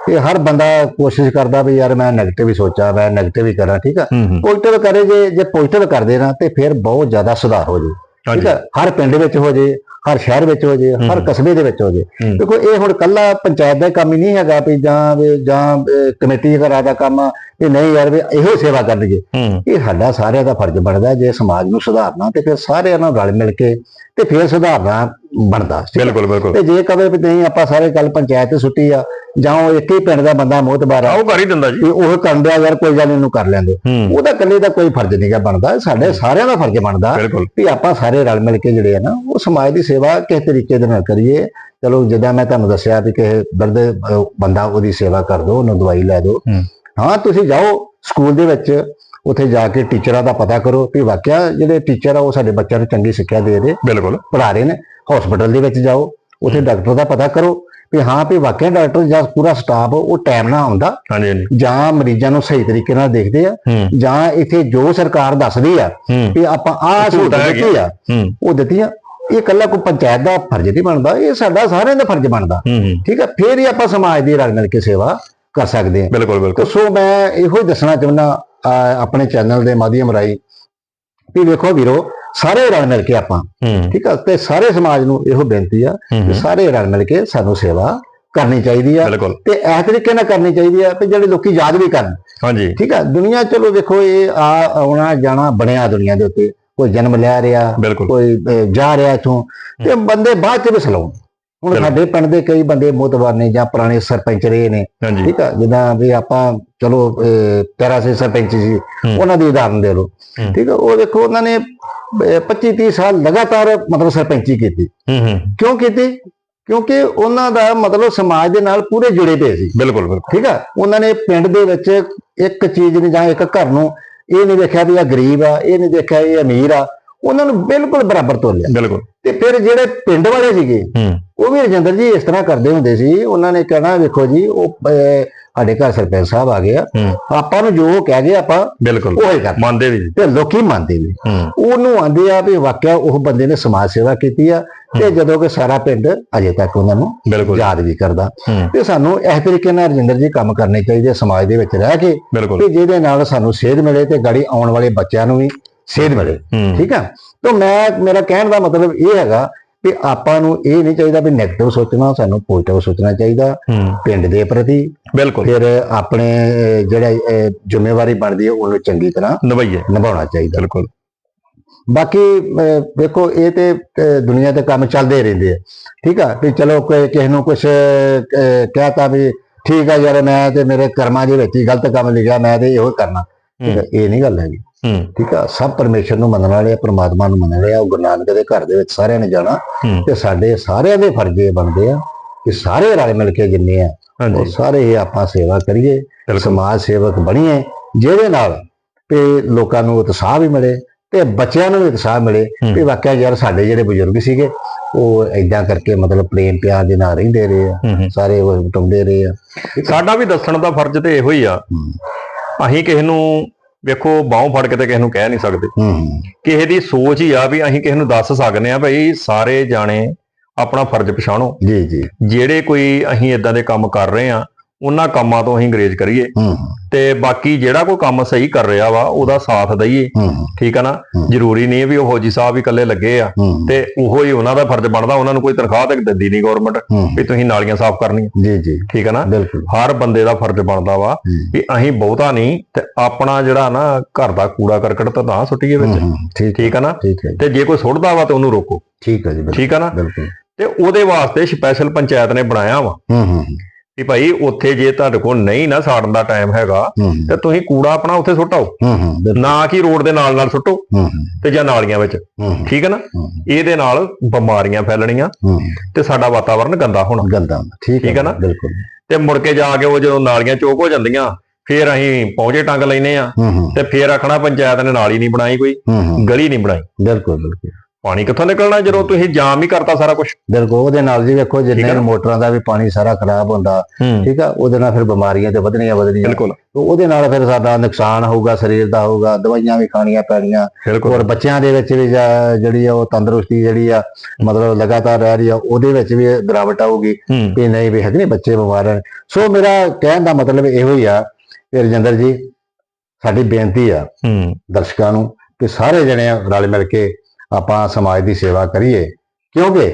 ਇਹ ਹਰ ਬੰਦਾ ਕੋਸ਼ਿਸ਼ ਕਰਦਾ ਵੀ ਯਾਰ ਮੈਂ 네ਗੇਟਿਵ ਹੀ ਸੋਚਾਂ ਮੈਂ 네ਗੇਟਿਵ ਹੀ ਕਰਾਂ ਠੀਕ ਆ। ਪੋਜ਼ਿਟਿਵ ਕਰੇ ਜੇ ਜੇ ਪੋਜ਼ਿਟਿਵ ਕਰਦੇ ਨਾ ਤੇ ਫਿਰ ਬਹੁਤ ਜ਼ਿਆਦਾ ਸੁਧਾਰ ਹੋ ਜੇ ਠੀਕ ਆ ਹਰ ਪਿੰਡ ਵਿੱਚ ਹੋ ਜੇ ਹਰ ਸ਼ਹਿਰ ਵਿੱਚ ਹੋ ਜੇ ਹਰ ਹੂੰ। ਕਸਬੇ ਦੇ ਵਿੱਚ ਹੋ ਜੇ। ਹੂੰ। ਦੇਖੋ ਇਹ ਹੁਣ ਕੱਲਾ ਪੰਚਾਇਤ ਦਾ ਕੰਮ ਹੀ ਨਹੀਂ ਹੈਗਾ ਵੀ ਜਾਂ ਜਾਂ ਕਮੇਟੀ ਘਰਾਂ ਦਾ ਕੰਮ ਇਹ ਨਹੀਂ ਯਾਰ ਵੀ ਇਹੋ ਸੇਵਾ ਕਰਨਗੇ। ਹੂੰ। ਇਹ ਸਾਡਾ ਸਾਰਿਆਂ ਦਾ ਫਰਜ਼ ਬਣਦਾ ਜੇ ਸਮਾਜ ਨੂੰ ਸੁਧਾਰਨਾ ਤੇ ਫਿਰ ਸਾਰਿਆਂ ਨਾਲ ਰਲ ਮਿਲ ਕੇ ਤੇ ਫਿਰ ਸੁਧਾਰਨਾ ਬਣਦਾ? ਬਿਲਕੁਲ ਬਿਲਕੁਲ। ਤੇ ਜੇ ਕਵੇ ਵੀ ਨਹੀਂ ਆਪਾਂ ਸਾਰੇ ਗੱਲ ਪੰਚਾਇਤ ਤੇ ਸੁੱਟੀ ਆ ਜਾਂ ਉਹ ਇੱਕ ਹੀ ਪਿੰਡ ਦਾ ਬੰਦਾ ਮੋਤਬਾਰ ਆ ਆਓ ਕਰ ਹੀ ਦਿੰਦਾ ਜੀ। ਉਹ ਕਰਨ ਡਿਆ ਯਾਰ ਕੋਈ ਗੱਲ ਇਹਨੂੰ ਕਰ ਲੈਂਦੇ। ਉਹਦਾ ਇਕੱਲੇ ਦਾ ਕੋਈ ਫਰਜ਼ ਨਹੀਂਗਾ ਬਣਦਾ ਸਾਡੇ ਸਾਰਿਆਂ ਦਾ ਫਰਜ਼ ਬਣਦਾ ਵੀ ਆਪਾਂ ਸਾਰੇ ਰਲ ਮਿਲ ਕੇ ਜਿਹੜੇ ਆ ਨਾ ਉਹ ਸਮਾਜ ਦੀ ਸੇਵਾ ਕਿਸ ਤਰੀਕੇ ਦੇ ਨਾਲ ਕਰੀਏ। ਚਲੋ ਜਿੱਦਾਂ ਮੈਂ ਤੁਹਾਨੂੰ ਦੱਸਿਆ ਵੀ ਕਿਸੇ ਦਰਦ ਬੰਦਾ ਉਹਦੀ ਸੇਵਾ ਕਰ ਦਿਓ ਉਹਨੂੰ ਦਵਾਈ ਲੈ ਦਿਓ ਹੂੰ। ਤੁਸੀਂ ਜਾਓ ਸਕੂਲ ਦੇ ਵਿੱਚ ਉੱਥੇ ਜਾ ਕੇ ਟੀਚਰਾਂ ਦਾ ਪਤਾ ਕਰੋ ਵੀ ਵਾਕਿਆ ਜਿਹੜੇ ਟੀਚਰ ਆ ਉਹ ਸਾਡੇ ਬੱਚਿਆਂ ਨੂੰ ਚੰਗੀ ਸਿੱਖਿਆ ਦੇ ਰਹੇ। ਬਿਲਕੁਲ। ਪੜ੍ਹਾ ਰਹੇ ਨੇ। ਹਸਪੀਟਲ ਦੇ ਵਿੱਚ ਜਾਓ ਉੱਥੇ ਡਾਕਟਰ ਦਾ ਪਤਾ ਕਰੋ ਵੀ ਹਾਂ ਵੀ ਵਾਕਿਆ ਡਾਕਟਰ ਜਾਂ ਪੂਰਾ ਸਟਾਫ ਉਹ ਟਾਈਮ ਨਾਲ ਆਉਂਦਾ ਹਾਂਜੀ ਹਾਂਜੀ। ਜਾਂ ਮਰੀਜ਼ਾਂ ਨੂੰ ਸਹੀ ਤਰੀਕੇ ਨਾਲ ਦੇਖਦੇ ਆ ਜਾਂ ਇੱਥੇ ਜੋ ਸਰਕਾਰ ਦੱਸਦੀ ਆ ਵੀ ਆਪਾਂ ਆਹ ਸਹੂਲਤ ਦਿੱਤੀ ਆ। ਉਹ ਦਿੱਤੀਆਂ ਇਹ ਇਕੱਲਾ ਕੋਈ ਪੰਚਾਇਤ ਦਾ ਫਰਜ਼ ਨਹੀਂ ਬਣਦਾ ਇਹ ਸਾਡਾ ਸਾਰਿਆਂ ਦਾ ਫਰਜ਼ ਬਣਦਾ। ਠੀਕ ਹੈ ਫੇਰ ਹੀ ਆਪਾਂ ਸਮਾਜ ਦੀ ਰਲ ਮਿਲ ਕੇ ਸੇਵਾ ਕਰ ਸਕਦੇ ਹਾਂ ਬਿਲਕੁਲ ਬਿਲਕੁਲ। ਸੋ ਮੈਂ ਇਹੋ ਹੀ ਦੱਸਣਾ ਚਾਹੁੰਦਾ ਆਪਣੇ ਚੈਨਲ ਦੇ ਮਾਧਿਅਮ ਰਾਹੀਂ ਵੀ ਵੇਖੋ ਵੀਰੋ ਸਾਰੇ ਰਲ ਮਿਲ ਕੇ ਆਪਾਂ ਠੀਕ ਹੈ ਤੇ ਸਾਰੇ ਸਮਾਜ ਨੂੰ ਇਹੋ ਬੇਨਤੀ ਆ ਕਿ ਸਾਰੇ ਰਲ ਮਿਲ ਕੇ ਸਾਨੂੰ ਸੇਵਾ ਕਰਨੀ ਚਾਹੀਦੀ ਆ। ਤੇ ਇਸ ਤਰੀਕੇ ਨਾਲ ਕਰਨੀ ਚਾਹੀਦੀ ਆ ਕਿ ਜਿਹੜੇ ਲੋਕੀ ਯਾਦ ਵੀ ਕਰਨ। ਹਾਂਜੀ। ਠੀਕ ਆ? ਦੁਨੀਆ ਚਲੋ ਵੇਖੋ ਇਹ ਆ ਆਉਣਾ ਜਾਣਾ ਬਣਿਆ ਦੁਨੀਆ ਦੇ ਉੱਤੇ। ਕੋਈ ਜਨਮ ਲੈ ਰਿਹਾ ਕੋਈ ਜਾ ਰਿਹਾ ਇਥੋਂ। ਤੇ ਬੰਦੇ ਬਾਅਦ ਚ ਵੀ ਸਲਾਉਣ। ਹੁਣ। ਸਾਡੇ ਪਿੰਡ ਦੇ ਕਈ ਬੰਦੇ ਮੋਤਬਾਰ ਨੇ ਜਾਂ ਪੁਰਾਣੇ ਸਰਪੰਚ ਰਹੇ ਨੇ। ਠੀਕ ਆ ਜਿੱਦਾਂ ਵੀ ਆਪਾਂ ਚਲੋ ਤੇਰਾ ਸੇ ਸਰਪੰਚ ਸੀ ਹੂੰ। ਉਹਨਾਂ ਦੀ ਉਦਾਹਰਨ ਦੇ ਲਓ। ਠੀਕ ਆ ਉਹ ਦੇਖੋ ਉਹਨਾਂ ਨੇ 25 30 ਸਾਲ ਲਗਾਤਾਰ ਮਤਲਬ ਸਰਪੰਚੀ ਕੀਤੀ। ਕਿਉਂ ਕੀਤੀ? ਕਿਉਂਕਿ ਉਹਨਾਂ ਦਾ ਮਤਲਬ ਸਮਾਜ ਦੇ ਨਾਲ ਪੂਰੇ ਜੁੜੇ ਪਏ ਸੀ। ਬਿਲਕੁਲ ਬਿਲਕੁਲ। ਠੀਕ ਆ ਉਹਨਾਂ ਨੇ ਪਿੰਡ ਦੇ ਵਿੱਚ ਇੱਕ ਚੀਜ਼ ਨਹੀਂ ਜਾਂ ਇੱਕ ਘਰ ਨੂੰ ਇਹ ਨਹੀਂ ਦੇਖਿਆ ਵੀ ਇਹ ਗਰੀਬ ਆ ਇਹ ਨਹੀਂ ਦੇਖਿਆ ਇਹ ਅਮੀਰ ਆ। ਉਹਨਾਂ ਨੂੰ ਬਿਲਕੁਲ ਬਰਾਬਰ ਤੋਲਿਆ। ਬਿਲਕੁਲ। ਤੇ ਫਿਰ ਜਿਹੜੇ ਪਿੰਡ ਵਾਲੇ ਸੀਗੇ ਉਹ ਵੀ ਰਜਿੰਦਰ ਜੀ ਇਸ ਤਰ੍ਹਾਂ ਕਰਦੇ ਹੁੰਦੇ ਸੀ ਉਹਨਾਂ ਨੇ ਕਹਿਣਾ ਵੇਖੋ ਜੀ ਉਹ ਸਾਡੇ ਘਰ ਸਰਪੰਚ ਸਾਹਿਬ ਆ ਗਏ ਆ। ਆਪਾਂ ਨੂੰ ਜੋ ਕਹਿ ਗਏ ਆਪਾਂ ਬਿਲਕੁਲ। ਉਹ ਹੀ ਕਰ ਮੰਨਦੇ ਵੀ ਤੇ ਲੋਕੀ ਮੰਨਦੇ ਵੀ। ਉਹਨੂੰ ਆਂਦੇ ਆ ਵੀ ਵਾਕਿਆ ਉਹ ਬੰਦੇ ਨੇ ਸਮਾਜ ਸੇਵਾ ਕੀਤੀ ਆ ਤੇ ਜਦੋਂ ਕਿ ਸਾਰਾ ਪਿੰਡ ਅਜੇ ਤੱਕ ਉਹਨਾਂ ਨੂੰ ਬਿਲਕੁਲ। ਯਾਦ ਵੀ ਕਰਦਾ। ਤੇ ਸਾਨੂੰ ਇਸ ਤਰੀਕੇ ਨਾਲ ਰਜਿੰਦਰ ਜੀ ਕੰਮ ਕਰਨੇ ਚਾਹੀਦੇ ਸਮਾਜ ਦੇ ਵਿੱਚ ਰਹਿ ਕੇ। ਕਿ ਜਿਹਦੇ ਨਾਲ ਸਾਨੂੰ ਸੇਧ ਮਿਲੇ ਤੇ ਗਾੜੀ ਆਉਣ ਵਾਲੇ ਬੱਚਿਆਂ ਨੂੰ ਵੀ ਸੇਧ ਮਿਲੇ। ਠੀਕ ਆ? ਤਾਂ ਮੈਂ ਮੇਰਾ ਕਹਿਣ ਦਾ ਮਤਲਬ ਇਹ ਹੈਗਾ ਕਿ ਆਪਾਂ ਨੂੰ ਇਹ ਨਹੀਂ ਚਾਹੀਦਾ ਵੀ 네ਗੇਟਿਵ ਸੋਚਣਾ ਸਾਨੂੰ ਪੋਜ਼ਿਟਿਵ ਸੋਚਣਾ ਚਾਹੀਦਾ ਪਿੰਡ ਦੇ ਪ੍ਰਤੀ। ਬਿਲਕੁਲ। ਫਿਰ ਆਪਣੇ ਜਿਹੜਾ ਜ਼ਿੰਮੇਵਾਰੀ ਬਣਦੀ ਹੈ ਉਹਨੂੰ ਚੰਗੀ ਤਰ੍ਹਾਂ ਨਵਈਏ ਨਿਭਾਉਣਾ ਚਾਹੀਦਾ। ਬਿਲਕੁਲ। ਬਾਕੀ ਵੇਖੋ ਇਹ ਤੇ ਦੁਨੀਆ ਤੇ ਕੰਮ ਚੱਲਦੇ ਰਹਿੰਦੇ ਆ। ਠੀਕ ਆ? ਵੀ ਚਲੋ ਕਿਸੇ ਨੂੰ ਕੁਝ ਕਹਤਾ ਵੀ ਠੀਕ ਆ ਯਾਰ ਮੈਂ ਤੇ ਮੇਰੇ ਕਰਮਾਂ ਦੇ ਵਿੱਚ ਹੀ ਗਲਤ ਕੰਮ ਲਿਖਿਆ ਮੈਂ ਤੇ ਇਹੋ ਕਰਨਾ। ਇਹ ਨਹੀਂ ਗੱਲ ਹੈਗੀ। ਠੀਕ ਆ? ਸਭ ਪਰਮੇਸ਼ਰ ਨੂੰ ਮੰਨਣ ਵਾਲੇ ਆ ਪ੍ਰਮਾਤਮਾ ਨੂੰ ਮੰਨਣ ਵਾਲੇ ਆ ਉਹ ਗੁਰੂ ਨਾਨਕ ਦੇ ਘਰ ਦੇ ਵਿੱਚ ਸਾਰਿਆਂ ਨੇ ਜਾਣਾ। ਤੇ ਸਾਡੇ ਸਾਰਿਆਂ ਦੇ ਫਰਜ਼ੇ ਬਣਦੇ ਆ ਕਿ ਸਾਰੇ ਰਲ ਮਿਲ ਕੇ ਜਿੰਨੇ ਆ ਉਹ ਸਾਰੇ ਆਪਾਂ ਸੇਵਾ ਕਰੀਏ ਸਮਾਜ ਸੇਵਕ ਬਣੀਏ ਜਿਹਦੇ ਨਾਲ ਤੇ ਲੋਕਾਂ ਨੂੰ ਉਤਸ਼ਾਹ ਵੀ ਮਿਲੇ ਤੇ ਬੱਚਿਆਂ ਨੂੰ ਵੀ ਉਤਸ਼ਾਹ ਮਿਲੇ। ਵੀ ਵਾਕਿਆ ਯਾਰ ਸਾਡੇ ਜਿਹੜੇ ਬਜ਼ੁਰਗ ਸੀਗੇ ਉਹ ਐਦਾਂ ਕਰਕੇ ਮਤਲਬ ਪ੍ਰੇਮ ਪਿਆਰ ਦੇ ਨਾਲ ਰਹਿੰਦੇ ਰਹੇ ਆ ਸਾਰੇ ਉਹ ਵਟਾਉਂਦੇ ਰਹੇ ਆ। ਸਾਡਾ ਵੀ ਦੱਸਣ ਦਾ ਫਰਜ਼ ਤੇ ਇਹੋ ਹੀ ਆ। ਅਸੀਂ ਕਿਸੇ ਨੂੰ ਵੇਖੋ ਬਾਹੋਂ ਫੜ ਕੇ ਤੇ ਕਿਸੇ ਨੂੰ ਕਹਿ ਨਹੀਂ ਸਕਦੇ। ਕਿਸੇ ਦੀ ਸੋਚ ਹੀ ਆ ਵੀ ਅਸੀਂ ਕਿਸੇ ਨੂੰ ਦੱਸ ਸਕਦੇ ਆ ਭਈ ਸਾਰੇ ਜਾਣੇ ਆਪਣਾ ਫਰਜ਼ ਪਛਾਣੋ। ਜੀ ਜੀ। ਜਿਹੜੇ ਕੋਈ ਅਸੀਂ ਇਦਾਂ ਦੇ ਕੰਮ ਕਰ ਰਹੇ ਆ ਉਹਨਾਂ ਕੰਮਾਂ ਤੋਂ ਅਸੀਂ ਅੰਗਰੇਜ਼ ਕਰੀਏ। ਹੂੰ। ਤੇ ਬਾਕੀ ਜਿਹੜਾ ਕੋਈ ਕੰਮ ਸਹੀ ਕਰ ਰਿਹਾ ਵਾ ਉਹਦਾ ਸਾਥ ਦਈਏ। ਹੂੰ। ਹੂੰ, ਠੀਕ ਆ ਨਾ? ਹੂੰ। ਜ਼ਰੂਰੀ ਨਹੀਂ ਵੀ ਉਹ ਫੌਜੀ ਸਾਹਿਬ ਹੀ ਇਕੱਲੇ ਲੱਗੇ ਆ। ਹੂੰ। ਤੇ ਉਹੋ ਹੀ ਉਹਨਾਂ ਦਾ ਫਰਜ਼ ਬਣਦਾ ਉਹਨਾਂ ਨੂੰ ਕੋਈ ਤਨਖਾਹ ਤੱਕ ਦਿੰਦੀ ਨਹੀਂ ਗਵਰਨਮੈਂਟ ਹੂੰ। ਵੀ ਤੁਸੀਂ ਨਾਲੀਆਂ ਸਾਫ਼ ਕਰਨੀਆਂ। ਜੀ ਜੀ। ਠੀਕ ਆ ਨਾ? ਹਰ ਬੰਦੇ ਦਾ ਫਰਜ਼ ਬਣਦਾ ਵਾ ਹੂੰ, ਵੀ ਅਸੀਂ ਬਹੁਤਾ ਨਹੀਂ ਤੇ ਆਪਣਾ ਜਿਹੜਾ ਨਾ ਘਰ ਦਾ ਕੂੜਾ ਕਰਕਟ ਤਾਂ ਨਾ ਸੁੱਟੀਏ ਹੂੰ, ਵਿੱਚ। ਹੂੰ, ਠੀਕ। ਆ ਨਾ? ਹੈ ਜੀ, ਤੇ ਜੇ ਕੋਈ ਸੁੱਟਦਾ ਵਾ ਤੇ ਉਹਨੂੰ ਰੋਕੋ। ਠੀਕ ਹੈ ਜੀ ਠੀਕ ਆ ਨਾ? ਬਿਲਕੁਲ। ਤੇ ਉਹਦੇ ਵਾਸਤੇ ਸਪੈਸ਼ਲ ਪੰਚਾਇਤ ਨੇ ਬਣਾਇਆ ਵਾ। ਹੂੰ ਹੂੰ। ਕਿ ਭਾਈ ਉੱਥੇ ਜੇ ਤੁਹਾਡੇ ਕੋਲ ਨਹੀਂ ਨਾ ਸਾੜਨ ਦਾ ਟਾਈਮ ਹੈਗਾ ਤੇ ਤੁਸੀਂ ਕੂੜਾ ਆਪਣਾ ਉੱਥੇ ਸੁੱਟਾਓ ਨਾ ਕਿ ਰੋਡ ਦੇ ਨਾਲ ਨਾਲ ਸੁੱਟੋ ਤੇ ਜਾਂ ਨਾਲੀਆਂ ਵਿੱਚ। ਠੀਕ ਹੈ ਨਾ? ਇਹਦੇ ਨਾਲ ਬਿਮਾਰੀਆਂ ਫੈਲਣੀਆਂ ਤੇ ਸਾਡਾ ਵਾਤਾਵਰਨ ਗੰਦਾ ਹੋਣਾ। ਗੰਦਾ ਠੀਕ ਹੈ ਨਾ? ਬਿਲਕੁਲ ਤੇ ਮੁੜ ਕੇ ਜਾ ਕੇ ਉਹ ਜਦੋਂ ਨਾਲੀਆਂ ਚੋਕ ਹੋ ਜਾਂਦੀਆਂ ਫੇਰ ਅਸੀਂ ਪਹੁੰਚੇ ਟੰਗ ਲੈਨੇ ਆ ਤੇ ਫੇਰ ਆਖਣਾ ਪੰਚਾਇਤ ਨੇ ਨਾਲੀ ਨਹੀਂ ਬਣਾਈ ਕੋਈ ਗਲੀ ਨਹੀਂ ਬਣਾਈ। ਬਿਲਕੁਲ ਬਿਲਕੁਲ। ਪਾਣੀ ਕਿੱਥੋਂ ਨਿਕਲਣਾ ਜਦੋਂ ਤੁਸੀਂ ਜਾਮ ਹੀ ਕਰਤਾ ਸਾਰਾ ਕੁਝ ਬਿਲਕੁਲ ਉਹਦੇ ਨਾਲ ਜੀ ਵੇਖੋ ਜਿੰਨੇ? ਮੋਟਰਾਂ ਦਾ ਵੀ ਪਾਣੀ ਸਾਰਾ ਖਰਾਬ ਹੁੰਦਾ ਠੀਕ ਆ ਉਹਦੇ ਨਾਲ ਫਿਰ ਬਿਮਾਰੀਆਂ ਤੇ ਵਧਣੀਆਂ ਵਧਣੀਆਂ। ਬਿਲਕੁਲ। ਉਹਦੇ ਨਾਲ ਫਿਰ ਸਾਡਾ ਨੁਕਸਾਨ ਹੋਊਗਾ ਸਰੀਰ ਦਾ ਹੋਊਗਾ ਦਵਾਈਆਂ ਵੀ ਖਾਣੀਆਂ ਪੈਣੀਆਂ। ਔਰ ਬੱਚਿਆਂ ਦੇ ਵਿੱਚ ਵੀ ਜਿਹੜੀ ਆ ਉਹ ਤੰਦਰੁਸਤੀ ਜਿਹੜੀ ਆ ਮਤਲਬ ਲਗਾਤਾਰ ਰਹਿ ਰਹੀ ਆ ਉਹਦੇ ਵਿੱਚ ਵੀ ਗਿਰਾਵਟ ਆਊਗੀ ਵੀ ਨਹੀਂ ਵੀ ਹੈਗੇ ਬੱਚੇ ਬਿਮਾਰ ਹਨ ਸੋ ਮੇਰਾ ਕਹਿਣ ਦਾ ਮਤਲਬ ਇਹੋ ਹੀ ਆ ਕਿ ਰਜਿੰਦਰ ਜੀ ਸਾਡੀ ਬੇਨਤੀ ਆ ਦਰਸ਼ਕਾਂ ਨੂੰ ਕਿ ਸਾਰੇ ਜਣੇ ਰਲ ਮਿਲ ਕੇ ਆਪਾਂ ਸਮਾਜ ਦੀ ਸੇਵਾ ਕਰੀਏ ਕਿਉਂਕਿ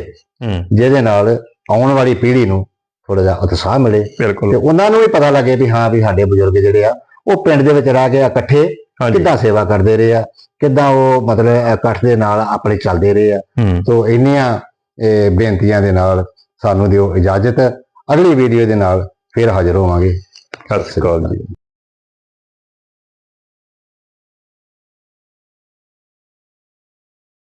ਜਿਹਦੇ ਨਾਲ ਆਉਣ ਵਾਲੀ ਪੀੜ੍ਹੀ ਨੂੰ ਥੋੜਾ ਜਿਹਾ ਉਤਸ਼ਾਹ ਮਿਲੇ ਤੇ ਉਹਨਾਂ ਨੂੰ ਵੀ ਪਤਾ ਲੱਗੇ ਵੀ ਹਾਂ ਵੀ ਸਾਡੇ ਬਜ਼ੁਰਗ ਜਿਹੜੇ ਆ ਉਹ ਪਿੰਡ ਦੇ ਵਿੱਚ ਰਹਿ ਕੇ ਇਕੱਠੇ ਕਿੱਦਾਂ ਸੇਵਾ ਕਰਦੇ ਰਹੇ ਆ ਕਿੱਦਾਂ ਉਹ ਮਤਲਬ ਇਕੱਠ ਦੇ ਨਾਲ ਆਪਣੇ ਚੱਲਦੇ ਰਹੇ ਆ। ਤੋਂ ਇੰਨੀਆਂ ਬੇਨਤੀਆਂ ਦੇ ਨਾਲ ਸਾਨੂੰ ਦਿਓ ਇਜਾਜ਼ਤ। ਅਗਲੀ ਵੀਡੀਓ ਦੇ ਨਾਲ ਫਿਰ ਹਾਜ਼ਰ ਹੋਵਾਂਗੇ। ਸਤਿ ਸ਼੍ਰੀ ਅਕਾਲ ਜੀ।